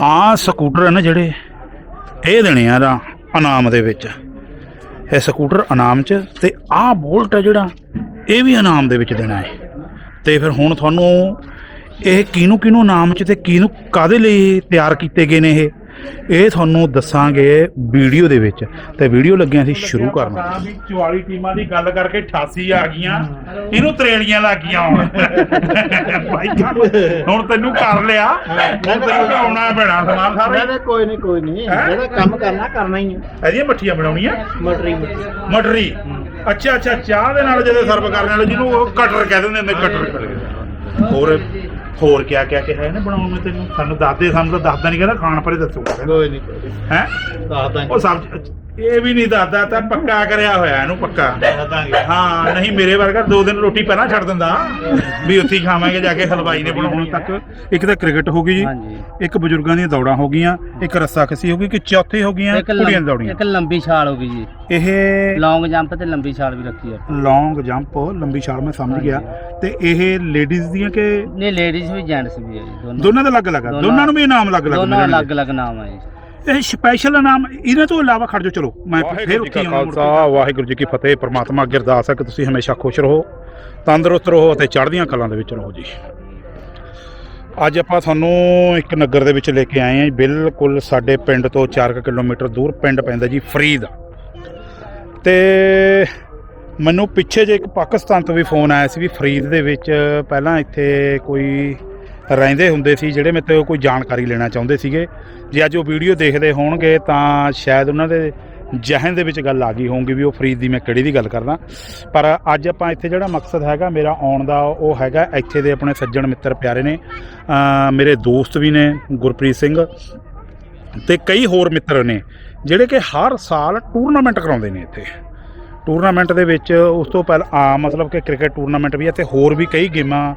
ਆ ਸਕੂਟਰ ਨੇ ਜਿਹੜੇ, ਇਹ ਦੇਣੇ ਆ ਰਾ ਇਨਾਮ ਦੇ ਵਿੱਚ। ਇਹ ਸਕੂਟਰ ਇਨਾਮ ਚ ਤੇ ਆਹ ਬੋਲਟ ਹੈ ਜਿਹੜਾ, ਇਹ ਵੀ ਇਨਾਮ ਦੇ ਵਿੱਚ ਦੇਣਾ ਹੈ। ਤੇ ਫਿਰ ਹੁਣ ਤੁਹਾਨੂੰ ਇਹ ਕਿਹਨੂੰ ਕਿਹਨੂੰ ਇਨਾਮ ਚ ਤੇ ਕਿਹਨੂੰ ਕਾਦੇ ਲਈ ਤਿਆਰ ਕੀਤੇ ਗਏ ਨੇ ਇਹ? ਇਹ ਤੁਹਾਨੂੰ ਦੱਸਾਂਗੇ ਵੀਡੀਓ ਦੇ ਵਿੱਚ। ਤੇ ਵੀਡੀਓ ਲੱਗਿਆ ਸੀ ਸ਼ੁਰੂ ਕਰਨਾ ਵੀ 44 ਟੀਮਾਂ ਦੀ ਗੱਲ ਕਰਕੇ 88 ਆ ਗਈਆਂ। ਇਹਨੂੰ ਤਰੇੜੀਆਂ ਲੱਗ ਗਈਆਂ ਹੁਣ। ਭਾਈ ਸਾਹਿਬ, ਹੁਣ ਤੈਨੂੰ ਕਰ ਲਿਆ। ਹੁਣ ਤੈਨੂੰ ਆਉਣਾ ਪੈਣਾ ਸਮਾਨ ਸਾਰਾ ਨਹੀਂ ਨਹੀਂ ਕੋਈ ਨਹੀਂ ਕੋਈ ਨਹੀਂ ਹੈਂ? ਜਿਹੜਾ ਕੰਮ ਕਰਨਾ ਕਰਨਾ ਹੀ ਹੈ ਇਹਦੀਆਂ ਮੱਠੀਆਂ ਬਣਾਉਣੀਆਂ? ਮਟਰੀ ਮਟਰੀ। ਅੱਛਾ ਅੱਛਾ ਚਾਹ ਦੇ ਨਾਲ ਜਦੋਂ ਸਰਵ ਕਰਨ ਵਾਲੇ ਜਿਹਨੂੰ ਉਹ ਕਟਰ ਕਹਿ ਦਿੰਦੇ ਨੇ ਕਟਰ। ਹੋਰ ਹੋਰ ਕਿਆ ਕਿਆ ਕਿਹਾ ਇਹਨੇ ਬਣਾਉਣ ਨੂੰ ਤੈਨੂੰ? ਸਾਨੂੰ ਦੱਸਦੇ ਸਾਨੂੰ ਤਾਂ ਦੱਸਦਾ ਨਹੀਂ ਕਹਿੰਦਾ ਖਾਣ ਪਰੇ ਦੱਸੂਗਾ ਕੋਈ ਨਹੀਂ ਹੈ? ਦੱਸ ਦਾਂਗੇ ਉਹ ਸਭ ਇਹ ਵੀ ਨਹੀਂ ਦੱਸਦਾ ਤਾਂ ਪੱਕਾ ਕਰਿਆ ਹੋਇਆ ਇਹਨੂੰ ਪੱਕਾ। ਹਾਂ ਨਹੀਂ ਮੇਰੇ ਵਰਗਾ ਦੋ ਦਿਨ ਰੋਟੀ ਪਹਿਲਾਂ ਛੱਡ ਦਿੰਦਾ। ਵੀ ਉੱਥੇ ਹੀ ਖਾਵਾਂਗੇ ਜਾ ਕੇ ਹਲਵਾਈ ਨੇ ਬਣਾਉਣ ਤੱਕ। ਇੱਕ ਤਾਂ ਕ੍ਰਿਕਟ ਹੋ ਗਈ ਜੀ ਇੱਕ ਬਜ਼ੁਰਗਾਂ ਦੀਆਂ ਦੌੜਾਂ ਹੋ ਗਈਆਂ ਇੱਕ ਰੱਸਾ ਖਸੀ ਹੋ ਗਈ ਕਿ ਚੌਥੇ ਹੋ ਗਈਆਂ ਕੁੜੀਆਂ ਦੌੜੀਆਂ। ਇੱਕ ਲੰਬੀ ਛਾਲ ਹੋ ਗਈ ਜੀ। ਇਹ ਲੌਂਗ ਜੰਪ ਤੇ ਲੰਬੀ ਛਾਲ ਵੀ ਰੱਖੀ ਆ। ਲੌਂਗ ਜੰਪ ਲੰਬੀ ਛਾਲ ਮੈਂ ਸਮਝ ਗਿਆ। ਤੇ ਇਹ ਲੇਡੀਜ਼ ਦੀਆਂ ਕਿ ਨਹੀਂ ਲੇਡੀਜ਼ ਵੀ ਜੈਂਟਸ ਵੀ ਜੀ ਦੋਨੋਂ। ਦੋਨਾਂ ਦਾ ਅਲੱਗ ਅਲੱਗ ਦੋਨਾਂ- ਨੂੰ ਵੀ ਇਨਾਮ ਅਲੱਗ ਅਲੱਗ ਦੋਨੋਂ ਅਲੱਗ ਅਲੱਗ ਨਾਮ ਆ ਜੀ। ਇਹ ਸਪੈਸ਼ਲ ਇਨਾਮ ਇਹਨਾਂ ਤੋਂ ਇਲਾਵਾ ਖੜ ਜਾਓ ਚਲੋ ਮੈਂ ਫਿਰ ਉੱਥੇ ਹੀ ਆਉਣਾ ਮੁੜ ਕੇ। ਵਾਹਿਗੁਰੂ ਜੀ ਕੀ ਫਤਿਹ ਪ੍ਰਮਾਤਮਾ ਅੱਗੇ ਅਰਦਾਸ ਹੈ ਕਿ ਤੁਸੀਂ ਹਮੇਸ਼ਾ ਖੁਸ਼ ਰਹੋ ਤੰਦਰੁਸਤ ਰਹੋ ਅਤੇ ਚੜ੍ਹਦੀਆਂ ਕਲਾਂ ਦੇ ਵਿੱਚ ਰਹੋ ਜੀ ਅੱਜ ਆਪਾਂ ਤੁਹਾਨੂੰ ਇੱਕ ਨਗਰ ਦੇ ਵਿੱਚ ਲੈ ਕੇ ਆਏ ਹਾਂ ਬਿਲਕੁਲ ਸਾਡੇ ਪਿੰਡ ਤੋਂ 4 ਕਿਲੋਮੀਟਰ ਦੂਰ ਪਿੰਡ ਪੈਂਦਾ ਜੀ ਫਰੀਦ ਤੇ ਮੈਨੂੰ ਪਿੱਛੇ ਜੇ ਇੱਕ ਪਾਕਿਸਤਾਨ ਤੋਂ ਵੀ ਫੋਨ ਆਇਆ ਸੀ ਵੀ ਫਰੀਦ ਦੇ ਵਿੱਚ ਪਹਿਲਾਂ ਇੱਥੇ ਕੋਈ ਰਹਿੰਦੇ ਹੁੰਦੇ ਸੀ, ਜਿਹੜੇ ਮੇਰੇ ਤੋਂ ਕੋਈ ਜਾਣਕਾਰੀ ਲੈਣਾ ਚਾਹੁੰਦੇ ਸੀਗੇ। ਜੇ ਅੱਜ ਉਹ ਵੀਡੀਓ ਦੇਖਦੇ ਹੋਣਗੇ, ਤਾਂ ਸ਼ਾਇਦ ਉਹਨਾਂ ਦੇ ਜਹਨ ਦੇ ਵਿੱਚ ਗੱਲ ਆ ਗਈ ਹੋਊਗੀ ਵੀ ਉਹ ਫਰੀਦ ਦੀ ਮੈਂ ਕਿਹੜੀ ਦੀ ਗੱਲ ਕਰਦਾ। ਪਰ ਅੱਜ ਆਪਾਂ ਇੱਥੇ ਜਿਹੜਾ ਮਕਸਦ ਹੈਗਾ, ਮੇਰਾ ਆਉਣ ਦਾ, ਉਹ ਹੈਗਾ ਇੱਥੇ ਦੇ ਆਪਣੇ ਸੱਜਣ ਮਿੱਤਰ ਪਿਆਰੇ ਨੇ ਮੇਰੇ ਦੋਸਤ ਵੀ ਨੇ, ਗੁਰਪ੍ਰੀਤ ਸਿੰਘ, ਤੇ ਕਈ ਹੋਰ ਮਿੱਤਰ ਨੇ, ਜਿਹੜੇ ਕਿ ਹਰ ਸਾਲ ਟੂਰਨਾਮੈਂਟ ਕਰਾਉਂਦੇ ਨੇ ਇੱਥੇ। ਟੂਰਨਾਮੈਂਟ ਦੇ ਵਿੱਚ ਉਸ ਤੋਂ ਪਹਿਲਾਂ ਆ ਮਤਲਬ ਕਿ ਕ੍ਰਿਕਟ ਟੂਰਨਾਮੈਂਟ ਵੀ ਹੈ, ਤੇ ਹੋਰ ਵੀ ਕਈ ਗੇਮਾਂ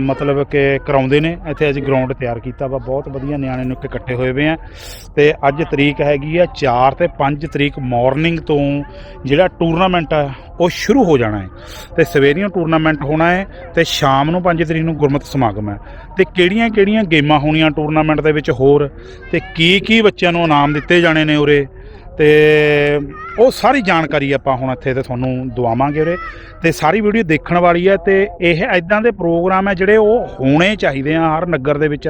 ਮਤਲਬ ਕਿ ਕਰਾਉਂਦੇ ਨੇ। ਇੱਥੇ ਅੱਜ ਗਰਾਊਂਡ ਤਿਆਰ ਕੀਤਾ ਵਾ। ਬਹੁਤ ਵਧੀਆ ਨਿਆਣੇ ਨੂੰ ਇਕੱਠੇ ਹੋਏ ਵੇ ਆ। ਤੇ ਅੱਜ ਤਰੀਕ ਹੈਗੀ ਆ 4 ਤੇ 5 ਤਰੀਕ ਮਾਰਨਿੰਗ ਤੋਂ ਜਿਹੜਾ ਟੂਰਨਾਮੈਂਟ ਆ, ਉਹ ਸ਼ੁਰੂ ਹੋ ਜਾਣਾ ਹੈ। ਤੇ ਸਵੇਰੀਆਂ ਟੂਰਨਾਮੈਂਟ ਹੋਣਾ ਹੈ ਤੇ ਸ਼ਾਮ ਨੂੰ 5 ਤਰੀਕ ਨੂੰ ਗੁਰਮਤਿ ਸਮਾਗਮ ਹੈ। ਤੇ ਕਿਹੜੀਆਂ ਕਿਹੜੀਆਂ ਗੇਮਾਂ ਹੋਣੀਆਂ ਟੂਰਨਾਮੈਂਟ ਦੇ ਵਿੱਚ ਹੋਰ? ਤੇ ਕੀ ਕੀ ਬੱਚਿਆਂ ਨੂੰ ਇਨਾਮ ਦਿੱਤੇ ਜਾਣੇ ਨੇ ਉਰੇ? ਤੇ ਉਹ ਸਾਰੀ ਜਾਣਕਾਰੀ ਆਪਾਂ ਹੁਣ ਇੱਥੇ ਤੇ ਤੁਹਾਨੂੰ ਦਵਾਵਾਂਗੇ ਉਰੇ। ਤੇ ਸਾਰੀ ਵੀਡੀਓ ਦੇਖਣ ਵਾਲੀ ਹੈ ਤੇ ਇਹ ਐਦਾਂ ਦੇ ਪ੍ਰੋਗਰਾਮ ਹੈ ਜਿਹੜੇ ਉਹ ਹੋਣੇ ਚਾਹੀਦੇ ਆ ਹਰ ਨਗਰ ਦੇ ਵਿੱਚ,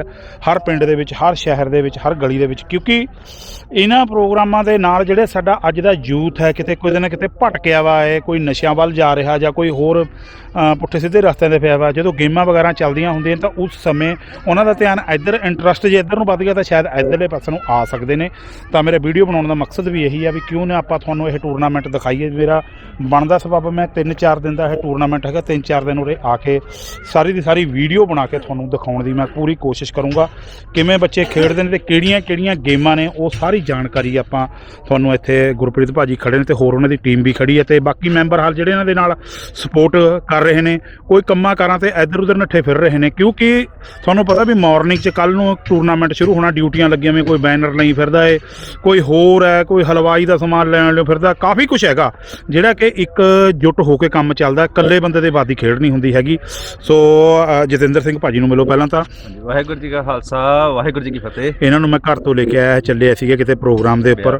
ਹਰ ਪਿੰਡ ਦੇ ਵਿੱਚ, ਹਰ ਸ਼ਹਿਰ ਦੇ ਵਿੱਚ, ਹਰ ਗਲੀ ਦੇ ਵਿੱਚ। ਕਿਉਂਕਿ ਇਹਨਾਂ ਪ੍ਰੋਗਰਾਮਾਂ ਦੇ ਨਾਲ ਜਿਹੜੇ ਸਾਡਾ ਅੱਜ ਦਾ ਯੂਥ ਹੈ, ਕਿਤੇ ਕੋਈ ਨਾ ਕਿਤੇ ਭਟਕਿਆ ਵਾ ਹੈ ਕੋਈ ਨਸ਼ਿਆਂ ਵੱਲ ਜਾ ਰਿਹਾ ਜਾਂ ਕੋਈ ਹੋਰ ਪੁੱਠੇ ਸਿੱਧੇ ਰਸਤਿਆਂ ਤੇ ਪਿਆ ਵਾ। ਜਦੋਂ ਗੇਮਾਂ ਵਗੈਰਾ ਚੱਲਦੀਆਂ ਹੁੰਦੀਆਂ ਤਾਂ ਉਸ ਸਮੇਂ ਉਹਨਾਂ ਦਾ ਧਿਆਨ ਇੱਧਰ ਇੰਟਰਸਟ ਜੇ ਇੱਧਰ ਨੂੰ ਵੱਧ ਗਿਆ ਤਾਂ ਸ਼ਾਇਦ ਇੱਧਰਲੇ ਪਾਸੇ ਨੂੰ ਆ ਸਕਦੇ ਨੇ। ਤਾਂ ਮੇਰੇ ਵੀਡੀਓ ਬਣਾਉਣ ਦਾ ਮਕਸਦ ਵੀ ਇਹੀ ਆ ਵੀ ਕਿਉਂ ਨਾ ਆਪਾਂ ਤੁਹਾਨੂੰ ਤੁਹਾਨੂੰ ਇਹ ਟੂਰਨਾਮੈਂਟ ਦਿਖਾਈਏ ਮੇਰਾ ਬਣਦਾ ਸਬਬ ਮੈਂ 3-4 ਦਿਨ ਦਾ ਇਹ ਟੂਰਨਾਮੈਂਟ ਹੈਗਾ 3-4 ਦਿਨ ਉਰੇ ਆ ਕੇ ਸਾਰੀ ਦੀ ਸਾਰੀ ਵੀਡੀਓ ਬਣਾ ਕੇ ਤੁਹਾਨੂੰ ਦਿਖਾਉਣ ਦੀ ਮੈਂ ਪੂਰੀ ਕੋਸ਼ਿਸ਼ ਕਰੂੰਗਾ। ਕਿਵੇਂ ਬੱਚੇ ਖੇਡਦੇ ਨੇ ਤੇ ਕਿਹੜੀਆਂ-ਕਿਹੜੀਆਂ ਗੇਮਾਂ ਨੇ, ਉਹ ਸਾਰੀ ਜਾਣਕਾਰੀ ਆਪਾਂ ਤੁਹਾਨੂੰ ਇੱਥੇ ਗੁਰਪ੍ਰੀਤ ਭਾਜੀ ਖੜੇ ਨੇ ਤੇ ਹੋਰ ਉਹਨਾਂ ਦੀ ਟੀਮ ਵੀ ਖੜੀ ਹੈ ਤੇ ਬਾਕੀ ਮੈਂਬਰ ਹਾਲ ਜਿਹੜੇ ਇਹਨਾਂ ਦੇ ਨਾਲ ਸਪੋਰਟ ਕਰ ਰਹੇ ਨੇ, ਕੋਈ ਕੰਮਾਂ ਕਾਰਾਂ ਤੇ ਇੱਧਰ ਉੱਧਰ ਨੱਠੇ ਫਿਰ ਰਹੇ ਨੇ, ਕਿਉਂਕਿ ਤੁਹਾਨੂੰ ਪਤਾ ਵੀ ਮਾਰਨਿੰਗ 'ਚ ਕੱਲ ਨੂੰ ਟੂਰਨਾਮੈਂਟ ਸ਼ੁਰੂ ਹੋਣਾ, ਡਿਊਟੀਆਂ ਲੱਗੀਆਂ ਵੀ ਕੋਈ ਬੈਨਰ ਨਹੀਂ ਫਿਰਦਾ ਏ, ਕੋਈ ਹੋਰ ਹੈ, ਕੋਈ ਹਲਵਾਈ ਦਾ ਸਮਾਨ ਲੈਣ ਲਈ ਫਿਰਦਾ ਕਾਫੀ ਕੁਝ ਹੈਗਾ ਜਿਹੜਾ ਕਿ ਇੱਕ ਜੁੱਟ ਹੋ ਕੇ ਕੰਮ ਚੱਲਦਾ ਇਕੱਲੇ ਬੰਦੇ ਦੇ ਬਾਦੀ ਖੇਡ ਨਹੀਂ ਹੁੰਦੀ ਹੈਗੀ। ਸੋ ਜਤਿੰਦਰ ਸਿੰਘ ਭਾਜੀ ਨੂੰ ਮਿਲੋ ਪਹਿਲਾਂ ਤਾਂ। ਵਾਹਿਗੁਰੂ ਜੀ ਕਾ ਖਾਲਸਾ ਵਾਹਿਗੁਰੂ ਜੀ ਕੀ ਫਤਿਹ। ਇਹਨਾਂ ਨੂੰ ਮੈਂ ਘਰ ਤੋਂ ਲੈ ਕੇ ਆਇਆ ਚੱਲਿਆ ਸੀਗੇ ਕਿਤੇ ਪ੍ਰੋਗਰਾਮ ਦੇ ਉੱਪਰ।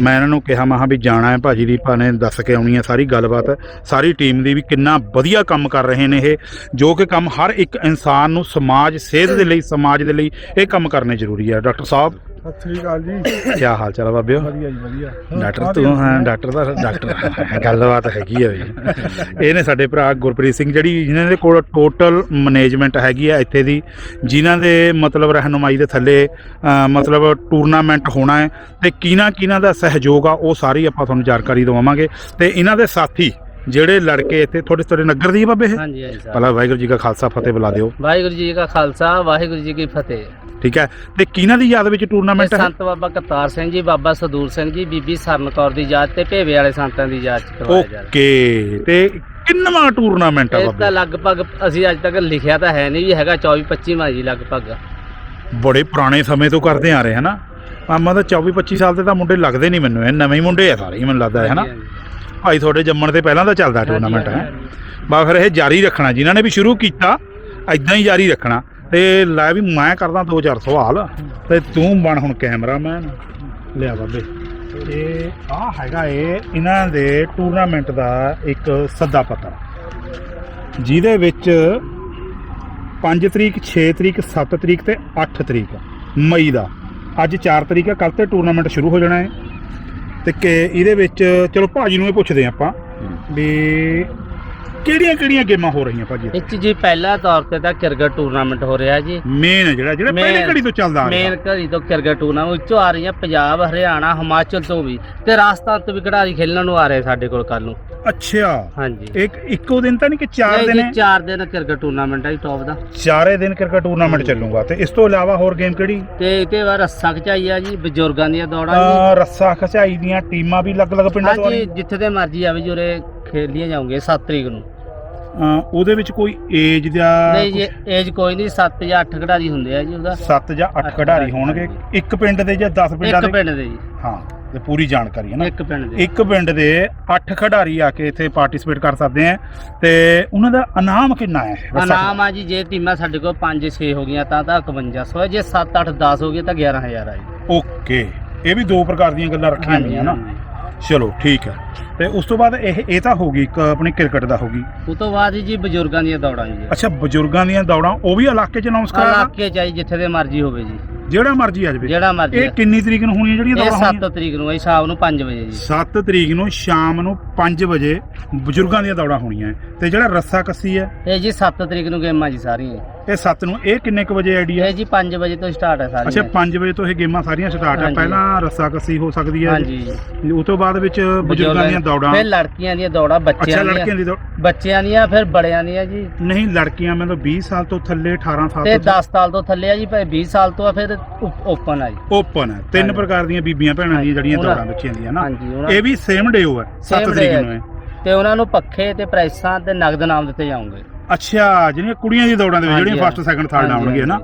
ਮੈਂ ਇਹਨਾਂ ਨੂੰ ਕਿਹਾ ਮੈਂ ਕਿਹਾ ਵੀ ਜਾਣਾ ਹੈ ਭਾਜੀ ਦੀ ਭਾਨੇ ਦੱਸ ਕੇ ਆਉਣੀ ਹੈ ਸਾਰੀ ਗੱਲਬਾਤ। ਸਾਰੀ ਟੀਮ ਦੀ ਵੀ ਕਿੰਨਾ ਵਧੀਆ ਕੰਮ ਕਰ ਰਹੇ ਨੇ ਇਹ ਜੋ ਕਿ ਕੰਮ ਹਰ ਇੱਕ ਇਨਸਾਨ ਨੂੰ ਸਮਾਜ ਸੇਧ ਦੇ ਲਈ ਸਮਾਜ ਦੇ ਲਈ ਇਹ ਕੰਮ ਕਰਨੇ ਜ਼ਰੂਰੀ ਹੈ। ਡਾਕਟਰ ਸਾਹਿਬ ਸਤਿ ਸ੍ਰੀ ਅਕਾਲ ਜੀ। ਕੀ ਹਾਲ ਚਾਲ ਹੈ ਬਾਬਿਓ? ਵਧੀਆ ਜੀ ਵਧੀਆ। ਡਾਕਟਰ ਤੂੰ ਹਾਂ ਡਾਕਟਰ ਦਾ ਡਾਕਟਰ ਗੱਲਬਾਤ ਹੈਗੀ ਆ ਵੀ ਇਹ ਨੇ ਸਾਡੇ ਭਰਾ ਗੁਰਪ੍ਰੀਤ ਸਿੰਘ ਜਿਹੜੀ ਜਿਨ੍ਹਾਂ ਦੇ ਕੋਲ ਟੋਟਲ ਮੈਨੇਜਮੈਂਟ ਹੈਗੀ ਆ ਇੱਥੇ ਦੀ ਜਿਨ੍ਹਾਂ ਦੇ ਮਤਲਬ ਰਹਿਨੁਮਾਈ ਦੇ ਥੱਲੇ ਮਤਲਬ ਟੂਰਨਾਮੈਂਟ ਹੋਣਾ ਹੈ ਤੇ ਕਿਹਨਾਂ ਕਿਹਨਾਂ ਦਾ ਸਹਿਯੋਗ ਆ ਉਹ ਸਾਰੀ ਆਪਾਂ ਤੁਹਾਨੂੰ ਜਾਣਕਾਰੀ ਦਵਾਵਾਂਗੇ ਤੇ ਇਹਨਾਂ ਦੇ ਸਾਥੀ ਜਿਹੜੇ ਲੜਕੇ ਇੱਥੇ ਥੋੜੇ ਥੋੜੇ ਨਗਰ ਦੀ ਬਾਬੇ ਇਹ? ਹਾਂਜੀ ਹਾਂਜੀ ਸਾਹਿਬ ਪਹਿਲਾਂ ਵਾਹਿਗੁਰੂ ਜੀ ਕਾ ਖਾਲਸਾ ਫਤਿਹ ਬੁਲਾ ਦਿਓ। ਵਾਹਿਗੁਰੂ ਜੀ ਕਾ ਖਾਲਸਾ ਵਾਹਿਗੁਰੂ ਜੀ ਕੀ ਫਤਿਹ। ਠੀਕ ਹੈ। ਤੇ ਕਿਹਨਾਂ ਦੀ ਯਾਦ ਵਿੱਚ ਇਹ ਟੂਰਨਾਮੈਂਟ ਹੈ? ਸੰਤ ਬਾਬਾ ਕਰਤਾਰ ਸਿੰਘ ਜੀ ਬਾਬਾ ਸਦੂਰ ਸਿੰਘ ਜੀ ਬੀਬੀ ਸਰਨ ਕੌਰ ਦੀ ਯਾਦ ਤੇ ਭੇਵੇ ਵਾਲੇ ਸੰਤਾਂ ਦੀ ਯਾਦ ਚ ਕਰਵਾਇਆ ਜਾ ਰਿਹਾ। ਓਕੇ। ਤੇ ਕਿੰਨਵਾਂ ਟੂਰਨਾਮੈਂਟ ਆ ਇਸ ਦਾ ਬਾਬੇ ਲਗਭਗ ਅਸੀਂ ਅੱਜ ਤੱਕ ਲਿਖਿਆ ਤਾਂ ਹੈ ਨਹੀਂ ਵੀ ਹੈਗਾ 24 25ਵਾਂ ਜੀ ਲਗਭਗ। ਬੜੇ ਪੁਰਾਣੇ ਸਮੇਂ ਤੋਂ ਕਰਦੇ ਆ ਰਹੇ ਹਨਾ? ਮਾਮਾ ਤਾਂ 24 25 ਸਾਲ ਦੇ ਤਾਂ ਮੁੰਡੇ ਲੱਗਦੇ ਨਹੀਂ ਮੈਨੂੰ ਇਹ ਨਵੇਂ ਹੀ ਮੁੰਡੇ ਆ ਸਾਰੇ ਹੀ ਮੈਨੂੰ ਲੱਗਦਾ ਹੈ ਹਨਾ? ਹਾਂਜੀ, ਹਾਂਜੀ। ਭਾਈ ਤੁਹਾਡੇ ਜੰਮਣ ਤੇ ਪਹਿਲਾਂ ਤਾਂ ਚੱਲਦਾ ਟੂਰਨਾਮੈਂਟ ਹੈ। ਬਾ ਫਿਰ ਇਹ ਜਾਰੀ ਰੱਖਣਾ ਜਿਨ੍ਹਾਂ ਨੇ ਵੀ ਸ਼ੁਰੂ ਕੀਤਾ ਐਦਾਂ ਹੀ ਜਾਰੀ ਰੱਖਣਾ। ਤੇ ਲੈ ਵੀ ਮੈਂ ਕਰਦਾ ਦੋ ਚਾਰ ਸਵਾਲ ਤੇ ਤੂੰ ਬਣ ਹੁਣ ਕੈਮਰਾਮੈਨ। ਲਿਆ ਬਾਬੇ। ਇਹ ਆ ਹੈਗਾ ਇਹ ਇਹਨਾਂ ਦੇ ਟੂਰਨਾਮੈਂਟ ਦਾ ਇੱਕ ਸੱਦਾ ਪੱਤਰ। ਜਿਹਦੇ ਵਿੱਚ 5 ਤਰੀਕ 6 ਤਰੀਕ 7 ਤਰੀਕ ਤੇ 8 ਤਰੀਕ ਮਈ ਦਾ। ਅੱਜ 4 ਤਰੀਕ ਹੈ ਕੱਲ ਤੇ ਟੂਰਨਾਮੈਂਟ ਸ਼ੁਰੂ ਹੋ ਜਾਣਾ ਹੈ ਤੇ ਕਿ ਇਹਦੇ ਵਿੱਚ ਚਲੋ ਭਾਜੀ ਨੂੰ ਇਹ ਪੁੱਛਦੇ ਹਾਂ ਆਪਾਂ ਵੀ ਕਿਹੜੀਆਂ ਕਿਹੜੀਆਂ ਗੇਮਾਂ ਹੋ ਰਹੀਆਂ ਭਾਜੀ ਇੱਥੇ ਜੀ ਪਹਿਲਾ ਤੌਰ ਤੇ ਤਾਂ ਕ੍ਰਿਕਟ ਟੂਰਨਾਮੈਂਟ ਹੋ ਰਿਹਾ ਜੀ। ਮੇਨ ਜਿਹੜਾ ਜਿਹੜਾ ਪਹਿਲੇ Main- ਘੜੀ ਤੋਂ ਚੱਲਦਾ ਆ ਮੇਨ ਰਿਹਾ ਘੜੀ ਤੋਂ ਕ੍ਰਿਕਟ ਟੂਰਨਾਮੈਂਟ ਉੱਚੋਂ ਆ ਰਹੀਆਂ ਪੰਜਾਬ ਹਰਿਆਣਾ ਹਿਮਾਚਲ ਤੋਂ ਵੀ ਤੇ ਰਾਜਸਥਾਨ ਤੋਂ ਵੀ ਖਿਡਾਰੀ ਖੇਲਣ ਨੂੰ ਆ ਰਹੇ ਸਾਡੇ ਕੋਲ ਕੱਲ ਨੂੰ। ਅੱਛਾ। ਹਾਂਜੀ। ਇੱਕ ਇੱਕੋ ਦਿਨ ਤਾਂ ਨਹੀਂ ਕਿ ਚਾਰ ਦਿਨ ਹੈ? ਚਾਰ ਦਿਨ ਕ੍ਰਿਕਟ ਟੂਰਨਾਮੈਂਟ ਹੈ ਟੌਪ ਦਾ। ਚਾਰੇ ਦਿਨ ਕ੍ਰਿਕਟ ਟੂਰਨਾਮੈਂਟ ਚੱਲੂਗਾ। ਤੇ ਇਸ ਤੋਂ ਇਲਾਵਾ ਹੋਰ ਗੇਮ ਕਿਹੜੀ? ਤੇ ਇਹਦੇ ਬਾਅਦ ਰੱਸਾ ਖਚਾਈ ਆ ਜੀ ਬਜ਼ੁਰਗਾਂ ਦੀਆਂ ਦੌੜਾਂ ਅਹ ਰੱਸਾ ਖਚਾਈ ਦੀਆਂ ਟੀਮਾਂ ਵੀ ਅਲੱਗ-ਅਲੱਗ ਪਿੰਡਾਂ ਤੋਂ ਆ ਹਾਂਜੀ ਜਿੱਥੇ ਤੇ ਮਰਜ਼ੀ ਆਵੇ ਜੀ ਉਰੇ ਖੇਲੀਆਂ ਜਾਉਂਗੇ 7 ਤਰੀਕ ਨੂੰ। ਅਹ ਉਹਦੇ ਵਿੱਚ ਕੋਈ ਏਜ ਦਾ ਨਹੀਂ ਜੀ ਏਜ ਕੋਈ ਨਹੀਂ 7 ਜਾਂ 8 ਖਿਡਾਰੀ ਹੁੰਦੇ ਆ ਜੀ ਉਹਦਾ। 7 ਜਾਂ 8 ਅੱਠ ਖਿਡਾਰੀ ਖਿਡਾਰੀ ਹੋਣਗੇ। ਇੱਕ ਪਿੰਡ ਦੇ ਜਾਂ 10 ਪਿੰਡਾਂ ਇੱਕ ਦੇ? ਪਿੰਡ ਦੇ ਜੀ। ਹਾਂ ਤੇ ਪੂਰੀ ਜਾਣਕਾਰੀ ਹੈ ਨਾ? ਇੱਕ ਪਿੰਡ ਦੇ। ਇੱਕ ਪਿੰਡ ਦੇ 8 ਖਿਡਾਰੀ ਆ ਕੇ ਇੱਥੇ ਪਾਰਟਿਸਿਪੇਟ ਕਰ ਸਕਦੇ ਆ। ਤੇ ਉਹਨਾਂ ਦਾ ਇਨਾਮ ਕਿੰਨਾ ਹੈ? ਇਨਾਮ ਆ ਜੀ ਜੇ ਟੀਮਾਂ ਸਾਡੇ ਕੋਲ 5 6 ਹੋ ਗਈਆਂ ਤਾਂ ਤਾਂ 5100 ਹੈ। ਜੇ 7 8 10 ਹੋ ਗਏ ਤਾਂ 11000 ਆ ਜੀ। ਓਕੇ ਇਹ ਵੀ ਦੋ ਪ੍ਰਕਾਰ ਦੀਆਂ ਗੱਲਾਂ ਰੱਖੀਆਂ ਹਾਂਜੀ, ਗਈਆਂ ਨਾ। ਚਲੋ ਠੀਕ ਹੈ। ਤੇ ਉਸ ਤੋਂ ਬਾਅਦ ਇਹ ਇਹ ਤਾਂ ਹੋ ਗਈ ਇੱਕ ਆਪਣੀ ਕ੍ਰਿਕਟ ਦਾ ਹੋ ਗਈ। ਉਹ ਤੋਂ ਬਾਅਦ ਜੀ ਬਜ਼ੁਰਗਾਂ ਦੀਆਂ ਦੌੜਾਂ ਜੀ। ਅੱਛਾ ਬਜ਼ੁਰਗਾਂ ਦੀਆਂ ਦੌੜਾਂ ਉਹ ਵੀ ਇਲਾਕੇ 'ਚ ਅਨਾਉਂਸ ਕਰਾਣਾ ਇਲਾਕੇ ਚ ਆਈ ਜਿੱਥੇ ਦੇ ਮਰਜ਼ੀ ਹੋਵੇ ਜੀ। ਜਿਹੜਾ ਮਰਜ਼ੀ ਆ ਜਾਵੇ। ਜਿਹੜਾ ਮਰਜ਼ੀ ਇਹ ਕਿੰਨੀ ਤਰੀਕ ਨੂੰ ਹੋਣੀਆਂ ਜਿਹੜੀਆਂ ਇਹ ਦੌੜਾਂ 7 ਹੋਣੀਆਂ ਤਰੀਕ ਨੂੰ ਹੈ ਸ਼ਾਮ ਨੂੰ 5 ਵਜੇ ਜੀ। 7 ਤਰੀਕ ਨੂੰ ਸ਼ਾਮ ਨੂੰ 5 ਵਜੇ ਬਜ਼ੁਰਗਾਂ ਦੀਆਂ ਦੌੜਾਂ ਹੋਣੀਆਂ। ਤੇ ਜਿਹੜਾ ਰੱਸਾ ਕੱਸੀ ਹੈ? ਇਹ ਜੀ 7 ਤਰੀਕ ਨੂੰ ਗੇਮਾਂ ਜੀ ਸਾਰੀਆਂ। ਇਹ 7 ਨੂੰ ਇਹ ਕਿੰਨੇ ਕੁ ਵਜੇ ਆਈਡੀ ਹੈ? ਇਹ ਜੀ 5 ਵਜੇ ਤੋਂ ਸਟਾਰਟ ਹੈ ਅੱਛਾ ਸਾਰੀਆਂ 5 ਵਜੇ ਤੋਂ ਇਹ ਗੇਮਾਂ ਸਾਰੀਆਂ ਸਟਾਰਟ ਹੈ। ਪਹਿਲਾਂ ਰੱਸਾ ਕੱਸੀ ਹੋ ਸਕਦੀ ਹੈ। ਹਾਂਜੀ। ਉਸ ਤੋਂ ਬਾਅਦ ਵਿੱਚ ਬਜ਼ੁਰਗਾਂ ਦੀਆਂ ਦੌੜਾਂ। ਫਿਰ ਲੜਕੀਆਂ ਦੀਆਂ ਦੌੜਾਂ ਬੱਚਿਆਂ ਲੜਕੀਆਂ ਦੀਆਂ। ਦੀ ਦੌੜ। ਬੱਚਿਆਂ ਦੀਆਂ ਫਿਰ ਬੜਿਆਂ ਦੀਆਂ ਜੀ। ਨਹੀਂ ਲੜਕੀਆਂ ਮਤਲਬ 20 ਸਾਲ ਤੋਂ ਥੱਲੇ 18 ਸਾਲ ਤੇ ਤੋਂ 10 ਸਾਲ ਤੋਂ ਥੱਲੇ ਆ ਜੀ ਭਾਵੇਂ 20 ਸਾਲ ਤੋਂ ਆ ਫਿਰ ਓਪਨ ਆ ਜੀ। ਓਪਨ ਹੈ ਤਿੰਨ। ਪ੍ਰਕਾਰ ਦੀਆਂ ਬੀਬੀਆਂ ਭੈਣਾਂ ਦੀਆਂ ਜਿਹੜੀਆਂ ਦੌੜਾਂ ਬੱਚੀਆਂ ਦੀਆਂ ਨਾ। ਇਹ ਵੀ ਸੇਮ ਡੇ ਹੈ 7 Same ਤਰੀਕ ਨੂੰ ਹੈ ਤੇ ਉਹਨਾਂ ਨੂੰ ਪੱਖੇ ਤੇ ਪ੍ਰੈਸਾਂ ਤੇ ਨਗਦ ਨਾਮ ਦਿੱਤੇ ਜਾਣਗੇ। ਅੱਛਾ ਜਿਹੜੀਆਂ ਕੁੜੀਆਂ ਦੀ ਦੌੜਾਂ ਦੇ ਵਿੱਚ ਜਿਹੜੀਆਂ ਫਸਟ ਸੈਕੰਡ ਥਰਡ ਆਉਣਗੇ ਨਾ।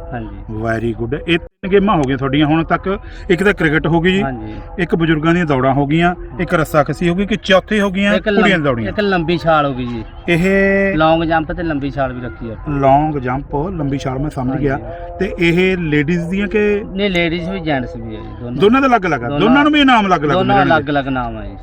ਵੈਰੀ ਗੁੱਡ ਇਹ ਤਿੰਨ ਗੇਮਾਂ ਹੋ ਗਈਆਂ ਤੁਹਾਡੀਆਂ ਹੁਣ ਤੱਕ ਇੱਕ ਤਾਂ ਕ੍ਰਿਕਟ ਹੋ ਗਈ ਜੀ ਇੱਕ ਬਜ਼ੁਰਗਾਂ ਦੀਆਂ ਦੌੜਾਂ ਹੋ ਗਈਆਂ ਇੱਕ ਰੱਸਾ ਖਸੀ ਹੋ ਗਈ ਕਿ ਚੌਥੀ ਹੋ ਗਈਆਂ ਕੁੜੀਆਂ ਦੀਆਂ ਲੰਬ- ਦੌੜੀਆਂ। ਇੱਕ ਲੰਬੀ ਛਾਲ ਹੋ ਗਈ ਜੀ। ਇਹ ਲੌਂਗ ਜੰਪ ਤੇ ਲੰਬੀ ਛਾਲ ਵੀ ਰੱਖੀ ਆ। ਲੌਂਗ ਜੰਪ ਲੰਬੀ ਛਾਲ ਮੈਂ ਸਮਝ ਗਿਆ। ਤੇ ਇਹ ਲੇਡੀਜ਼ ਦੀਆਂ ਕਿ ਨਹੀਂ ਲੇਡੀਜ਼ ਵੀ ਜੈਂਟਸ ਵੀ ਆ ਜੀ ਦੋਨੋਂ। ਦੋਨਾਂ ਦਾ ਅਲੱਗ ਅਲੱਗ ਦੋਨਾਂ- ਨੂੰ ਵੀ ਇਨਾਮ ਅਲੱਗ ਅਲੱਗ ਦੋਨੋਂ ਅਲੱਗ ਅਲੱਗ ਨਾਮ ਆ ਜੀ।